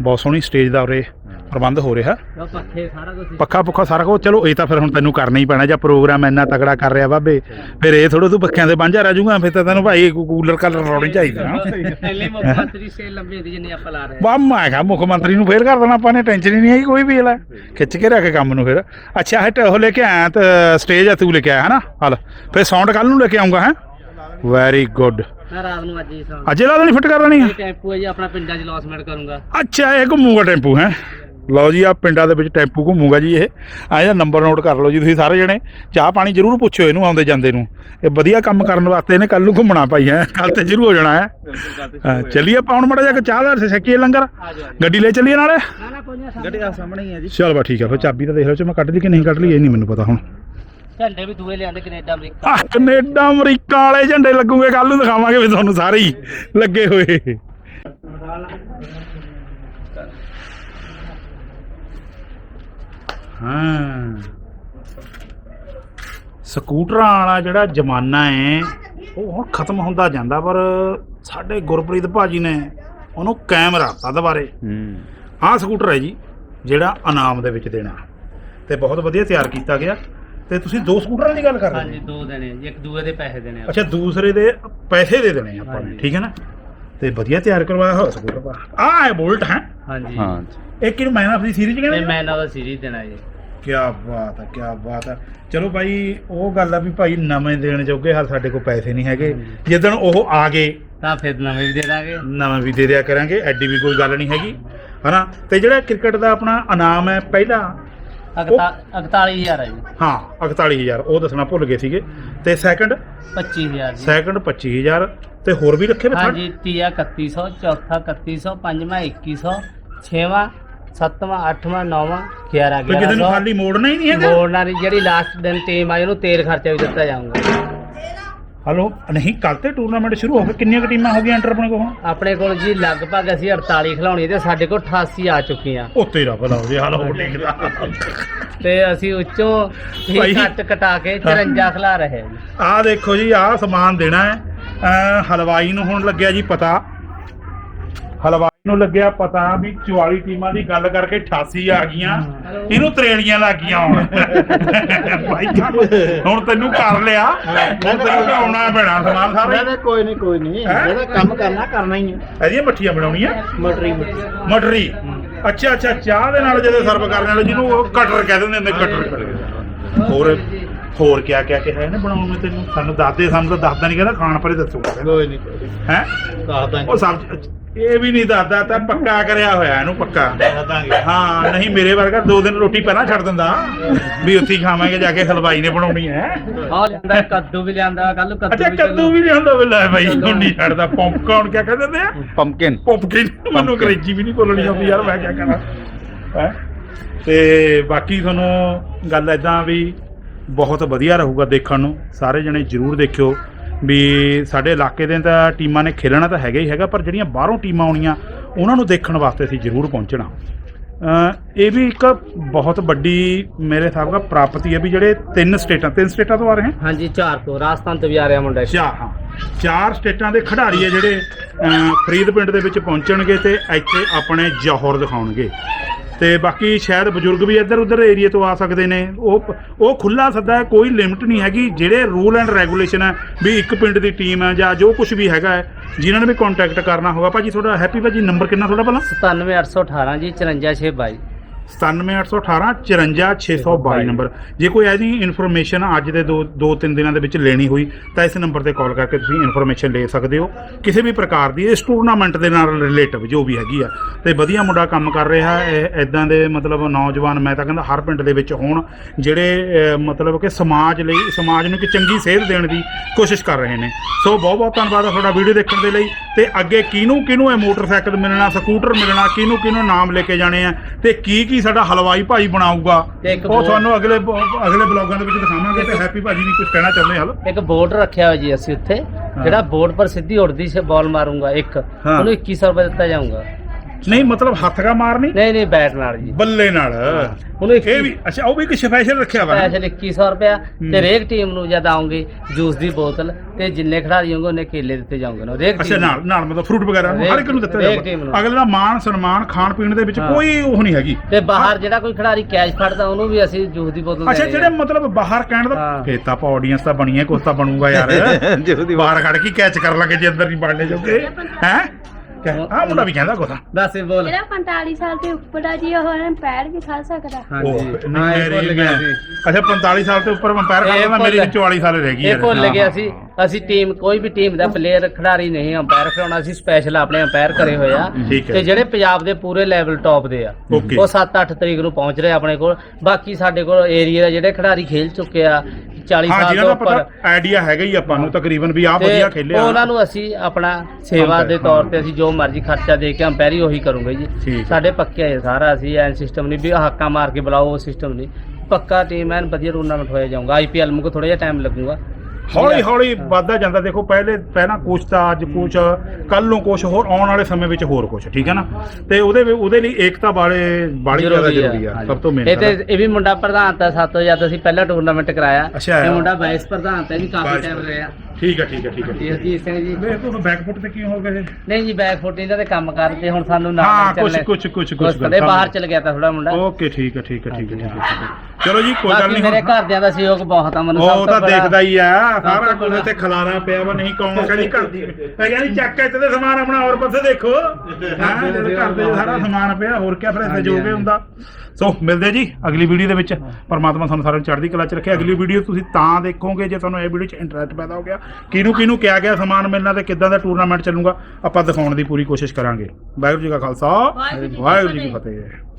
ਬਹੁਤ ਸੋਹਣੀ ਸਟੇਜ ਦਾ ਉਰੇ ਪ੍ਰਬੰਧ ਹੋ ਰਿਹਾ। ਪੱਖੇ ਸਾਰਾ ਕੁਝ ਪੱਖਾ ਪੁੱਖਾ ਸਾਰਾ ਕੁਝ ਚਲੋ ਇਹ ਤਾਂ ਫਿਰ ਹੁਣ ਤੈਨੂੰ ਕਰਨਾ ਹੀ ਪੈਣਾ ਜਾਂ ਪ੍ਰੋਗਰਾਮ ਇੰਨਾ ਤਕੜਾ ਕਰ ਰਿਹਾ ਬਾਬੇ। ਫਿਰ ਇਹ ਥੋੜਾ ਤੂੰ ਪੱਖਿਆਂ ਦੇ ਬਾਂਝਾ ਰਹਿ ਜਾਊਗਾ ਫਿਰ ਤਾਂ ਤੈਨੂੰ ਭਾਈ ਕੂਲਰ ਕਲਰ ਰੋਣੀ ਚਾਹੀਦੀ ਨਾ ਪਹਿਲੇ ਮੁੱਖ ਮੰਤਰੀ ਸੇਲ ਲੰਬੀ ਦੀ ਜਿੰਨੀ ਆਪਾਂ ਲਾ ਰਹੇ ਬਾ ਮੈਂ ਕਿਹਾ ਮੁੱਖ ਮੰਤਰੀ ਨੂੰ ਫੇਰ ਕਰ ਦੇਣਾ ਆਪਾਂ ਨੇ ਟੈਨਸ਼ਨ ਹੀ ਨਹੀਂ ਹੈਗੀ ਕੋਈ ਵੀ ਇਹਲਾ ਖਿੱਚ ਕੇ ਰੱਖ ਕੰਮ ਨੂੰ ਫਿਰ। ਅੱਛਾ ਹਟ ਉਹ ਲੈ ਕੇ ਆਇਆ ਤਾਂ ਸਟੇਜ ਆ ਤੂੰ ਲੈ ਕੇ ਆਇਆ ਹਨਾ? ਹਲ। ਫਿਰ ਸਾਊਂਡ ਕੱਲ ਨੂੰ ਲੈ ਕੇ ਆਉਂਗਾ ਹੈ? ਵੈਰੀ ਗੁੱਡ ਮੈਂ ਰਾਤ ਨੂੰ ਅੱਜ ਹੀ ਸਾਂ ਅੱਜ ਇਹਦਾ ਨਹੀਂ ਫਿੱਟ ਕਰ ਦੇਣੀ ਇਹ ਟੈਂਪੂ ਹੈ ਜੀ ਆਪਣਾ ਪਿੰਡਾਂ 'ਚ ਲੌਸਮੈਂਟ ਕਰੂੰਗਾ। ਅੱਛਾ ਇਹ ਘੁੰਮੂਗਾ ਟੈਂਪੂ ਹੈ? ਲਓ ਜੀ ਆ ਪਿੰਡਾਂ ਦੇ ਵਿੱਚ ਟੈਂਪੂ ਘੁੰਮੂਗਾ ਜੀ ਇਹ। ਆ ਇਹਦਾ ਨੰਬਰ ਨੋਟ ਕਰ ਲਓ ਜੀ ਤੁਸੀਂ ਸਾਰੇ ਜਣੇ। ਚਾਹ ਪਾਣੀ ਜ਼ਰੂਰ ਪੁੱਛਿਓ ਇਹਨੂੰ ਆਉਂਦੇ ਜਾਂਦੇ ਨੂੰ। ਇਹ ਵਧੀਆ ਕੰਮ ਕਰਨ ਵਾਸਤੇ ਇਹਨੇ ਕੱਲ ਨੂੰ ਘੁੰਮਣਾ ਭਾਈ ਹੈ। ਕੱਲ ਤੇ ਜ਼ਰੂਰ ਹੋ ਜਾਣਾ ਹੈ। ਹਾਂ, ਚੱਲੀਏ ਆਪਾਂ ਹੁਣ ਮੜਾ ਜਾ ਕੇ ਚਾਹ ਦਾ ਛੱਕੀਏ ਲੰਗਰ। ਗੱਡੀ ਲੈ ਚੱਲੀਏ ਨਾਲੇ? ਨਾ ਨਾ ਕੋਈ ਨਹੀਂ ਗੱਡੀ ਆ ਸਾਹਮਣੇ ਹੀ ਆ ਜੀ। ਚਲ ਬਾ ਠੀਕ ਆ ਫਿਰ ਚਾਬੀ ਤਾਂ ਦੇਖ ਲਓ ਚ ਮੈਂ ਕੱਢ ਲਈ ਕਿ ਨਹੀਂ ਕੱਢ ਲਈ ਇਹ ਨਹੀਂ ਮੈਨੂੰ ਪਤਾ ਹੁਣ। ਝੰਡੇ ਵੀ ਦੂਏ ਲਿਆਂਦੇ ਕੈਨੇਡਾ ਅਮਰੀਕਾ। ਆ ਕੈਨੇਡਾ ਅਮਰੀਕਾ ਵਾਲੇ ਝੰਡੇ ਲੱਗੂਗੇ ਕੱਲ ਨੂੰ ਦਿਖਾਵਾਂਗੇ ਵੀ ਤੁਹਾਨੂੰ ਸਾਰੇ ਹੀ ਲੱਗੇ ਹੋਏ। ਹਾਂ। ਸਕੂਟਰਾਂ ਵਾਲਾ ਜਿਹੜਾ ਜ਼ਮਾਨਾ ਹੈ ਉਹ ਹੁਣ ਖਤਮ ਹੁੰਦਾ ਜਾਂਦਾ ਪਰ ਸਾਡੇ ਗੁਰਪ੍ਰੀਤ ਭਾਜੀ ਨੇ ਉਹਨੂੰ ਕਾਇਮ ਰੱਖਤਾ ਦੁਬਾਰੇ। ਹੂੰ। ਆਹ ਸਕੂਟਰ ਹੈ ਜੀ ਜਿਹੜਾ ਇਨਾਮ ਦੇ ਵਿੱਚ ਦੇਣਾ। ਤੇ ਬਹੁਤ ਵਧੀਆ ਤਿਆਰ ਕੀਤਾ ਗਿਆ। ਤੇ ਤੁਸੀਂ ਦੋ ਸਕੂਟਰਾਂ ਦੀ ਗੱਲ ਕਰ ਰਹੇ ਹੋ? ਹਾਂਜੀ ਦੋ ਦੇਣੇ ਜੀ ਇੱਕ ਦੂਏ ਦੇ ਪੈਸੇ ਦੇਣੇ ਆ। ਅੱਛਾ ਦੂਸਰੇ ਦੇ ਪੈਸੇ ਦੇ ਦੇਣੇ ਆਪਾਂ ਨੇ ਹਾਂਜੀ। ਠੀਕ ਹੈ ਨਾ? ਤੇ ਵਧੀਆ ਤਿਆਰ ਕਰਵਾਇਆ ਹੋਇਆ ਸਕੂਟਰ ਆਹ ਹੈ ਬੁਲਟ ਹੈ? ਹਾਂਜੀ। ਹਾਂ। ਇਹ ਕਿਹਨੂੰ ਦੀ ਸੀਰੀਜ਼ ਤੇ ਕਹਿੰਦੇ ਮੈਂ ਨਵਾਂ ਸੀਰੀਜ਼ ਦੇਣਾ ਜੀ। ਕੀ ਬਾਤ ਹੈ ਕੀ ਬਾਤ ਹੈ ਚਲੋ ਭਾਈ ਉਹ ਗੱਲ ਆ ਵੀ ਭਾਈ ਨਵੇਂ ਦੇਣ ਜੋਗੇ ਹਾਲ ਸਾਡੇ ਕੋਲ ਪੈਸੇ ਨਹੀਂ ਹੈਗੇ। ਜਿੱਦਣ ਉਹ ਆ ਗਏ ਤਾਂ ਫਿਰ ਨਵੇਂ ਵੀ ਦੇ ਦਾਂਗੇ। ਨਵਾਂ ਵੀ ਦੇ ਦਿਆ ਕਰਾਂਗੇ ਐਡੀ ਵੀ ਕੋਈ ਗੱਲ ਨਹੀਂ ਹੈਗੀ। ਹਨਾ? ਤੇ ਜਿਹੜਾ ਕ੍ਰਿਕਟ ਦਾ ਆਪਣਾ ਇਨਾਮ ਹੈ ਪਹਿਲਾ 41000 ਹੈ ਜੀ। ਹਾਂ 41000 ਉਹ ਦੱਸਣਾ ਭੁੱਲ ਗਏ ਸੀਗੇ। ਤੇ ਸੈਕੰਡ 25000 ਜੀ। ਸੈਕੰਡ 25000 ਤੇ ਹੋਰ ਵੀ ਰੱਖੇ ਵੇ ਹਾਂਜੀ ਤੀਆ 3100 ਚੌਥਾ 3100 ਪੰਜਵਾਂ 2100 ਛੇਵਾਂ ਸੱਤਵਾਂ ਅੱਠਵਾਂ ਨੌਵਾਂ 11 ਕੋਈ ਕਿਸੇ ਨੂੰ 1100 ਖਾਲੀ ਮੋੜਨਾ ਹੀ ਨਹੀਂ ਹੈਗਾ? ਮੋੜਨਾ ਦੀ ਜਿਹੜੀ ਲਾਸਟ ਦਿਨ ਟੀਮ ਆਈ ਉਹਨੂੰ ਤੇਲ ਖਰਚਾ ਵੀ ਦਿੱਤਾ ਜਾਊਗਾ। ਹਲੋ ਨਹੀਂ ਕੱਲ ਤੇ ਟੂਰਨਾਮੈਂਟ ਸ਼ੁਰੂ ਹੋ ਗਿਆ ਕਿੰਨੀਆਂ ਕੁ ਟੀਮਾਂ ਹੋ ਗਈਆਂ ਐਂਟਰ ਆਪਣੇ ਕੋਲ ਹੁਣ? ਆਪਣੇ ਕੋਲ ਜੀ ਲਗਭਗ ਅਸੀਂ 48 ਖਿਲਾਉਣੀ ਤੇ ਸਾਡੇ ਕੋਲ 88 ਆ ਚੁੱਕੀਆਂ। ਉਹ ਤੇਰਾ ਭਲਾ ਹੋ ਹਲੋ ਦੇਖਦਾ ਤੇ ਅਸੀਂ ਉੱਚੋਂ ਭਾਈ। ਹੀ ਘੱਟ ਕਟਾ ਕੇ 54 ਖਿਲਾ ਰਹੇ ਹਾਂ ਜੀ। ਆਹ ਦੇਖੋ ਜੀ ਆਹ ਸਮਾਨ ਦੇਣਾ ਹੈ। ਅਹ ਹਲਵਾਈ ਨੂੰ ਹੁਣ ਲੱਗਿਆ ਜੀ ਪਤਾ। ਹਲਵਾਈ ਨੂੰ ਲੱਗਿਆ ਪਤਾ ਵੀ 44 ਟੀਮਾਂ ਦੀ ਗੱਲ ਕਰਕੇ 88 ਆ ਗਈਆਂ। ਇਹਨੂੰ ਤਰੇੜੀਆਂ ਲੱਗ ਗਈਆਂ ਹੁਣ। ਭਾਈ ਕੰਮ ਹੁਣ ਤੈਨੂੰ ਕਰ ਲਿਆ। ਹੁਣ ਤੈਨੂੰ ਆਉਣਾ ਪੈਣਾ ਸਮਾਨ ਸਾਰਾ ਨਹੀਂ ਕੋਈ ਨਹੀਂ ਕੋਈ ਨਹੀਂ? ਜਿਹੜਾ ਕੰਮ ਕਰਨਾ ਕਰਨਾ ਹੀ ਹੈ ਇਹਦੀਆਂ ਮੱਠੀਆਂ ਬਣਾਉਣੀਆਂ? ਮਟਰੀ ਮਟਰੀ। ਅੱਛਾ ਅੱਛਾ ਚਾਹ ਦੇ ਨਾਲ ਜਦੋਂ ਸਰਵ ਕਰਨ ਵਾਲੇ ਜਿਹਨੂੰ ਉਹ ਕਟਰ ਕਹਿ ਦਿੰਦੇ ਨੇ ਕਟਰ। ਹੋਰ? ਹੋਰ ਕਿਆ ਕਿਆ ਕਿਹਾ ਇਹਨੇ ਬਣਾਉਣ ਨੂੰ ਤੈਨੂੰ? ਸਾਨੂੰ ਦੱਸਦੇ ਸਾਨੂੰ ਤਾਂ ਦੱਸਦਾ ਨਹੀਂ ਕਹਿੰਦਾ ਖਾਣ ਪਰੇ ਦੱਸੂਗਾ ਕੋਈ ਨਹੀਂ ਕੋਈ ਨਹੀਂ ਹੈ? ਦੱਸ ਉਹ ਸਬਜ਼ ਇਹ ਵੀ ਨਹੀਂ ਦੱਸਦਾ ਤਾਂ ਪੱਕਾ ਕਰਿਆ ਹੋਇਆ ਇਹਨੂੰ ਪੱਕਾ। ਦਾਂਗੇ। ਹਾਂ ਨਹੀਂ ਮੇਰੇ ਵਰਗਾ ਦੋ ਦਿਨ ਰੋਟੀ ਪਹਿਲਾਂ ਛੱਡ ਦਿੰਦਾ। ਵੀ ਉੱਥੇ ਹੀ ਖਾਵਾਂਗੇ ਜਾ ਕੇ ਹਲਵਾਈ ਨੇ ਬਣਾਉਣੀ ਹੈ। ਆਹ ਲਿਆਂਦਾ ਕੱਦੂ ਵੀ ਲਿਆਂਦਾ ਕੱਲ ਕੱਦੂ ਅੱਛਾ ਵੀ ਕੱਦੂ ਵੀ ਨਹੀਂ ਹੁੰਦਾ ਬਿੱਲਾ ਬਾਈ ਹੁਣ ਨਹੀਂ ਛੱਡਦਾ। ਪੌਪਕਾਰਨ ਕਿਆ ਕਹਿੰਦੇ ਨੇ ਪੰਪਕਿਨ ਪੌਪਕਿਨ ਮੈਨੂੰ ਅੰਗਰੇਜ਼ੀ ਵੀ ਨਹੀਂ ਬੋਲਣੀ ਆਉਂਦੀ ਯਾਰ ਮੈਂ ਕਿਆ ਕਰਾਂ। ਹੈ? ਤੇ ਬਾਕੀ ਤੁਹਾਨੂੰ ਗੱਲ ਐਦਾਂ ਵੀ ਬਹੁਤ ਵਧੀਆ ਰਹੂਗਾ ਦੇਖਣ ਨੂੰ। ਸਾਰੇ ਜਣੇ ਜਰੂਰ ਦੇਖਿਓ। ਵੀ ਸਾਡੇ ਇਲਾਕੇ ਦੇ ਤਾਂ ਟੀਮਾਂ ਨੇ ਖੇਲਣਾ ਤਾਂ ਹੈਗਾ ਹੀ ਹੈਗਾ ਪਰ ਜਿਹੜੀਆਂ ਬਾਹਰੋਂ ਟੀਮਾਂ ਆਉਣੀਆਂ ਉਹਨਾਂ ਨੂੰ ਦੇਖਣ ਵਾਸਤੇ ਅਸੀਂ ਜਰੂਰ ਪਹੁੰਚਣਾ। ਇਹ ਵੀ ਇੱਕ ਬਹੁਤ ਵੱਡੀ ਮੇਰੇ ਹਿਸਾਬ ਨਾਲ ਪ੍ਰਾਪਤੀ ਹੈ ਵੀ ਜਿਹੜੇ ਤਿੰਨ ਸਟੇਟਾਂ ਤਿੰਨ ਸਟੇਟਾਂ ਤੋਂ ਆ ਰਹੇ ਹਨ ਹਾਂਜੀ ਚਾਰ ਤੋਂ ਰਾਜਸਥਾਨ ਤੋਂ ਵੀ ਆ ਰਿਹਾ ਮੁੰਡਾ ਚਾਰ ਹਾਂ। ਚਾਰ ਸਟੇਟਾਂ ਦੇ ਖਿਡਾਰੀ ਆ ਜਿਹੜੇ ਅਮ, ਫਰੀਦ ਪਿੰਡ ਦੇ ਵਿੱਚ ਪਹੁੰਚਣਗੇ ਤੇ ਇੱਥੇ ਆਪਣੇ ਜੌਹਰ ਦਿਖਾਉਣਗੇ। ਤੇ ਬਾਕੀ ਸ਼ਾਇਦ ਬਜ਼ੁਰਗ ਵੀ ਇੱਧਰ ਉੱਧਰ ਏਰੀਆ ਤੋਂ ਆ ਸਕਦੇ ਨੇ। ਉਹ ਉਹ ਖੁੱਲਾ ਸੱਦਾ ਹੈ, ਕੋਈ ਲਿਮਟ ਨਹੀਂ ਹੈਗੀ। ਜਿਹੜੇ ਰੂਲ ਐਂਡ ਰੈਗੂਲੇਸ਼ਨ ਹੈ ਵੀ ਇੱਕ ਪਿੰਡ ਦੀ ਟੀਮ ਹੈ ਜਾਂ ਜੋ ਕੁਝ ਵੀ ਹੈਗਾ ਹੈ, ਜਿਨ੍ਹਾਂ ਨੇ ਵੀ ਕੰਟੈਕਟ ਕਰਨਾ ਹੋਗਾ। ਭਾਜੀ, ਤੁਹਾਡਾ ਹੈਪੀ ਭਾਜੀ, ਨੰਬਰ ਕਿੰਨਾ ਤੁਹਾਡਾ ਪਹਿਲਾਂ 97818 ਜੀ 54622 97818 54622 ਨੰਬਰ ਜੇ ਕੋਈ ਐਸੀ ਇਨਫੋਰਮੇਸ਼ਨ ਅੱਜ ਦੇ ਦੋ ਦੋ ਤਿੰਨ ਦਿਨਾਂ ਦੇ ਵਿੱਚ ਲੈਣੀ ਹੋਈ ਤਾਂ ਇਸ ਨੰਬਰ ਤੇ ਕਾਲ ਕਰਕੇ ਤੁਸੀਂ ਇਨਫੋਰਮੇਸ਼ਨ ਲੈ ਸਕਦੇ ਹੋ। ਕਿਸੇ ਵੀ ਪ੍ਰਕਾਰ ਦੀ ਇਸ ਟੂਰਨਾਮੈਂਟ ਦੇ ਨਾਲ ਰਿਲੇਟਿਵ ਜੋ ਵੀ ਹੈਗੀ ਆ। ਤੇ ਵਧੀਆ ਮੁੰਡਾ ਕੰਮ ਕਰ ਰਿਹਾ ਹੈ ਐਦਾਂ ਦੇ ਮਤਲਬ ਨੌਜਵਾਨ ਮੈਂ ਤਾਂ ਕਹਿੰਦਾ ਹਰ ਪਿੰਡ ਦੇ ਵਿੱਚ ਹੋਣ ਜਿਹੜੇ ਮਤਲਬ ਕਿ ਸਮਾਜ ਲਈ ਸਮਾਜ ਨੂੰ ਇੱਕ ਚੰਗੀ ਸੇਧ ਦੇਣ ਦੀ ਕੋਸ਼ਿਸ਼ ਕਰ ਰਹੇ ਨੇ। ਸੋ ਬਹੁਤ ਬਹੁਤ ਧੰਨਵਾਦ ਆ ਤੁਹਾਡਾ ਵੀਡੀਓ ਦੇਖਣ ਦੇ ਲਈ। ਤੇ ਅੱਗੇ ਕਿਹਨੂੰ ਕਿਹਨੂੰ ਇਹ ਮੋਟਰਸਾਈਕਲ ਮਿਲਣਾ ਸਕੂਟਰ ਮਿਲਣਾ ਕਿਹਨੂੰ ਕਿਹਨੂੰ ਨਾਮ ਲੈ ਕੇ ਜਾਣੇ ਆ ਤੇ ਕੀ ਕੀ ਸਾਡਾ ਹਲਵਾਈ ਭਾਈ ਬਣਾਊਗਾ। ਤੇ ਇੱਕ ਉਹ ਤੁਹਾਨੂੰ ਅਗਲੇ ਬ- ਅਗਲੇ ਬਲੌਗਾਂ ਦੇ ਵਿੱਚ ਦਿਖਾਵਾਂਗੇ ਤੇ ਹੈਪੀ ਭਾਜੀ ਵੀ ਕੁਝ ਕਹਿਣਾ ਚਾਹੁੰਦੇ ਹਲ। ਇੱਕ ਬੋਰਡ ਰੱਖਿਆ ਹੋਇਆ ਜੀ ਅਸੀਂ ਉੱਥੇ। ਜਿਹੜਾ ਬੋਰਡ ਪਰ ਸਿੱਧੀ ਉੜਦੀ ਸੇ ਬਾਲ ਮਾਰੂੰਗਾ ਇੱਕ। ਉਹਨੂੰ 2100 ਰੁਪਏ ਦਿੱਤਾ ਜਾਊਗਾ। ਨਹੀਂ ਮਤਲਬ ਹੱਥ ਕਾ ਮਾਰਨੀ? ਨਹੀਂ ਨਹੀਂ ਬੈਟ ਨਾਲ ਜੀ। ਬੱਲੇ ਨਾਲ। ਉਹਨੂੰ ਇਹ ਵੀ ਅੱਛਾ ਉਹ ਵੀ ਇੱਕ ਸਪੈਸ਼ਲ ਰੱਖਿਆ ਵਾ ਨਾ? ਪੈਸੇ 2100 ਰੁਪਇਆ। ਤੇ ਰੇਕ ਟੀਮ ਨੂੰ ਜਦ ਆਉਂਗੇ ਜੂਸ ਦੀ ਬੋਤਲ ਤੇ ਜਿੰਨੇ ਖਿਡਾਰੀ ਹੋਣਗੇ ਉਹਨੇ ਕੇਲੇ ਦਿੱਤੇ ਜਾਣਗੇ ਨਾ। ਰੇਕ ਅੱਛਾ। ਨਾਲ ਨਾਲ ਮਤਲਬ ਫਰੂਟ ਵਗੈਰਾ ਨੂੰ ਹਰ ਇੱਕ ਨੂੰ ਦਿੱਤਾ ਜਾਊਗਾ। ਅਗਲੇ ਦਾ ਮਾਣ ਸਨਮਾਨ ਖਾਣ ਪੀਣ ਦੇ ਵਿੱਚ ਹਾਂ। ਕੋਈ ਉਹ ਨਹੀਂ ਹੈਗੀ। ਤੇ ਬਾਹਰ ਜਿਹੜਾ ਕੋਈ ਖਿਡਾਰੀ ਕੈਚ ਫੜਦਾ ਉਹਨੂੰ ਵੀ ਅਸੀਂ ਜੂਸ ਦੀ ਬੋਤਲ ਅੱਛਾ ਜਿਹੜੇ ਮਤਲਬ ਬਾਹਰ ਕਹਿਣ ਦਾ ਹਾਂ। ਫੇਰ ਤਾਂ ਆਪਾਂ ਆਡੀਅנס ਤਾਂ ਬਣੀਏ ਕੁਛ ਤਾਂ ਬਣੂਗਾ ਯਾਰ। ਬਾਹਰ ਖੜ ਕੇ ਕੈਚ ਕਰ ਲਾਂਗੇ ਜੇ ਅੰਦਰ ਨਹੀਂ ਬਣਨੇ ਜੋਗੇ। ਹੈ? ਆ ਮੁੰਡਾ ਵੀ ਕਹਿੰਦਾ ਕੋਤਾ ਦੱਸ ਇਹ ਬੋਲ। ਜਿਹੜਾ 45 ਸਾਲ ਦੇ ਉੱਪਰ ਆ ਜੀ ਉਹ ਪੈਰ ਵੀ ਖਾ ਸਕਦਾ। ਹਾਂਜੀ। ਹਾਂ ਇਹ ਭੁੱਲ ਗਿਆ ਸੀ। ਅੱਛਾ 45 ਸਾਲ ਤੋਂ ਉੱਪਰ ਅੰਪਾਇਰ ਇਹ ਕਰਦਾ ਮੇਰੀ ਭੁੱਲ- 44 ਸਾਲ ਰਹਿ ਗਈ ਇਹ ਯਾਰ। ਭੁੱਲ ਹਾਂ, ਗਿਆ ਹਾਂ, ਸੀ। ਅਸੀਂ ਟੀਮ ਕੋਈ ਵੀ ਟੀਮ ਦਾ ਪਲੇਅਰ ਖਿਡਾਰੀ ਨਹੀਂ ਅੰਪਾਇਰ ਖਿਡਾਉਣਾ ਅਸੀਂ ਸਪੈਸ਼ਲ ਆਪਣੇ ਅੰਪਾਇਰ ਕਰੇ ਹੋਏ ਆ। ਠੀਕ ਹੈ। ਤੇ ਜਿਹੜੇ ਪੰਜਾਬ ਦੇ ਪੂਰੇ ਲੈਵਲ ਟੌਪ ਦੇ ਆ Okay। ਉਹ 7-8 ਤਰੀਕ ਨੂੰ ਪਹੁੰਚ ਰਹੇ ਆਪਣੇ ਕੋਲ। ਬਾਕੀ ਸਾਡੇ ਕੋਲ ਏਰੀਆ ਦੇ ਜਿਹੜੇ ਖਿਡਾਰੀ ਖੇਲ ਚੁੱਕੇ ਆ 40 ਹਾਂ ਸਾਲ ਜਿਹਨਾਂ ਤੋਂ ਦਾ ਉੱਪਰ। ਪਤਾ ਆਈਡੀਆ ਹੈਗਾ ਹੀ ਆਪਾਂ ਨੂੰ ਤਕਰੀਬਨ ਵੀ ਆ ਤੇ ਵਧੀਆ ਖੇਲਿਆ। ਉਹਨਾਂ ਨੂੰ ਅਸੀਂ ਆਪਣਾ ਸੇਵਾ ਦੇ ਤੌਰ। ਤੇ ਅਸੀਂ ਜੋ ਮਰਜ਼ੀ ਖਰਚਾ ਦੇ ਕੇ ਅੰਪਾਇਰ ਹੀ ਉਹੀ ਕਰੂੰਗੇ ਠੀਕ ਜੀ। ਸਾਡੇ ਪੱਕੇ ਹੈ ਸਾਰਾ ਅਸੀਂ ਐਨ ਸਿਸਟਮ ਨਹੀਂ ਵੀ ਹਾਕਾਂ ਮਾਰ ਕੇ ਬੁਲਾਓ ਉਹ ਸਿਸਟਮ ਨਹੀਂ। ਪੱਕਾ ਟੀਮ ਐਨ ਵਧੀਆ ਟੂਰਨਾਮੈਂਟ ਹੋਇਆ ਜਾਊਗਾ। ਆਈਪੀਐਲ ਨੂੰ ਥੋੜਾ ਜਿਹਾ ਟਾਈਮ ਲੱਗੂਗਾ। ਹੌਲੀ ਹੌਲੀ ਵੱਧਦਾ ਜਾਂਦਾ। ਦੇਖੋ ਪਹਿਲੇ ਪਹਿਲਾਂ ਕੁਛ ਤਾਂ ਅੱਜ ਕੁਛ ਕੱਲ ਨੂੰ ਕੁਛ ਹੋਰ ਆਉਣ ਵਾਲੇ ਸਮੇਂ ਵਿੱਚ ਹੋਰ ਕੁਛ ਠੀਕ ਹੈ ਨਾ? ਤੇ ਉਹਦੇ ਉਹਦੇ ਲਈ ਏਕਤਾ ਵਾਲੇ ਬਾਲੀ ਜ਼ਿਆਦਾ ਜ਼ਰੂਰੀ ਆ। ਸਭ ਤੋਂ ਮੇਨ ਇਹ ਤੇ ਇਹ ਵੀ ਮੁੰਡਾ ਪ੍ਰਧਾਨ ਤਾਂ ਸਾਤੋਂ ਜਦ ਅਸੀਂ ਪਹਿਲਾ ਟੂਰਨਾਮੈਂਟ ਕਰਾਇਆ। ਇਹ ਮੁੰਡਾ ਵਾਈਸ ਪ੍ਰਧਾਨ ਤਾਂ ਵੀ ਕਾਫੀ ਟਾਈਮ ਰਿਹਾ। ਠੀਕ ਹੈ ਠੀਕ ਹੈ ਠੀਕ ਹੈ ਹੈ। ਜਸਜੀਤ ਸਿੰਘ ਜੀ। ਵੇ ਤੁਹਾਨੂੰ ਬੈਕਫੁੱਟ ਤੇ ਕੀ ਹੋ ਗਿਆ ਇਹ? ਨਹੀਂ ਜੀ ਬੈਕ ਫੁੱਟ ਇਹਨਾਂ ਦੇ ਕੰਮ ਕਰਦੇ ਹੁਣ ਸਾਨੂੰ ਨਾਲ ਹਾਂ ਕੁਛ ਚੱਲਣੇ। ਕੁਛ ਕੁਛ ਕੁਛ ਕੁਛ ਕਦੇ ਬਾਹਰ ਚਲ ਗਿਆ ਤਾਂ ਥੋੜਾ ਮੁੰਡਾ। ਓਕੇ ਹੈ ਠੀਕ ਹੈ ਠੀਕ ਹੈ ਠੀਕ ਹੈ, ਠੀਕ ਹੈ। ਚਲੋ ਜੀ ਕੋਈ ਗੱਲ ਬਾਕੀ ਨਹੀਂ ਮੇਰੇ ਘਰਦਿਆਂ ਦਾ ਸਹਿਯੋਗ ਬਹੁਤ ਆ ਮੈਨੂੰ ਉਹ ਸਭ ਤਾਂ ਤੋਂ ਬੜਾ- ਦੇਖਦਾ ਹੀ ਆ ਸਾਰਾ ਕੁਝ ਤੇ ਖਲਾਰਾ ਪਿਆ ਵਾ ਨਹੀਂ ਕੌਣ ਕਹਿੰਦੀ ਕਰਦੀ ਮੈਂ ਕਹਿੰਦੀ ਚੱਕ ਇੱਥੇ ਤੇ ਸਮਾਨ ਆਪਣਾ ਹੋਰ ਪਾਸੇ ਦੇਖੋ। ਹਾਂ ਜਦੋਂ ਘਰ ਦੇ ਸਾਰਾ ਸਮਾਨ ਪਿਆ ਹੋਰ ਕੀ ਫਿਰ ਇੱਥੇ ਜੋ ਕੇ ਹੁੰਦਾ। ਸੋ ਮਿਲਦੇ ਜੀ ਅਗਲੀ ਵੀਡੀਓ ਦੇ ਵਿੱਚ। ਪਰਮਾਤਮਾ ਤੁਹਾਨੂੰ ਸਾਰਿਆਂ ਨੂੰ ਚੜ੍ਹਦੀ ਕਲਾ ਚ ਰੱਖੇ। ਅਗਲੀ ਵੀਡੀਓ ਤੁਸੀਂ ਤਾਂ ਦੇਖੋਗੇ ਜੇ ਤੁਹਾਨੂੰ ਇਹ ਵੀਡੀਓ ਚ ਇੰਟਰਸਟ ਪੈਦਾ ਹੋ ਗਿਆ। ਕਿਹਨੂੰ ਕਿਹਨੂੰ ਕਿਹਾ ਗਿਆ ਸਮਾਨ ਮਿਲਣਾ ਤੇ ਕਿੱਦਾਂ ਦਾ ਟੂਰਨਾਮੈਂਟ ਚੱਲੂਗਾ ਆਪਾਂ ਦਿਖਾਉਣ ਦੀ ਪੂਰੀ ਕੋਸ਼ਿਸ਼ ਕਰਾਂਗੇ। ਵਾਹਿਗੁਰੂ ਜੀ ਕਾ ਖਾਲਸਾ ਵਾਹਿਗੁਰੂ ਜੀ ਕੀ ਫਤਿਹ।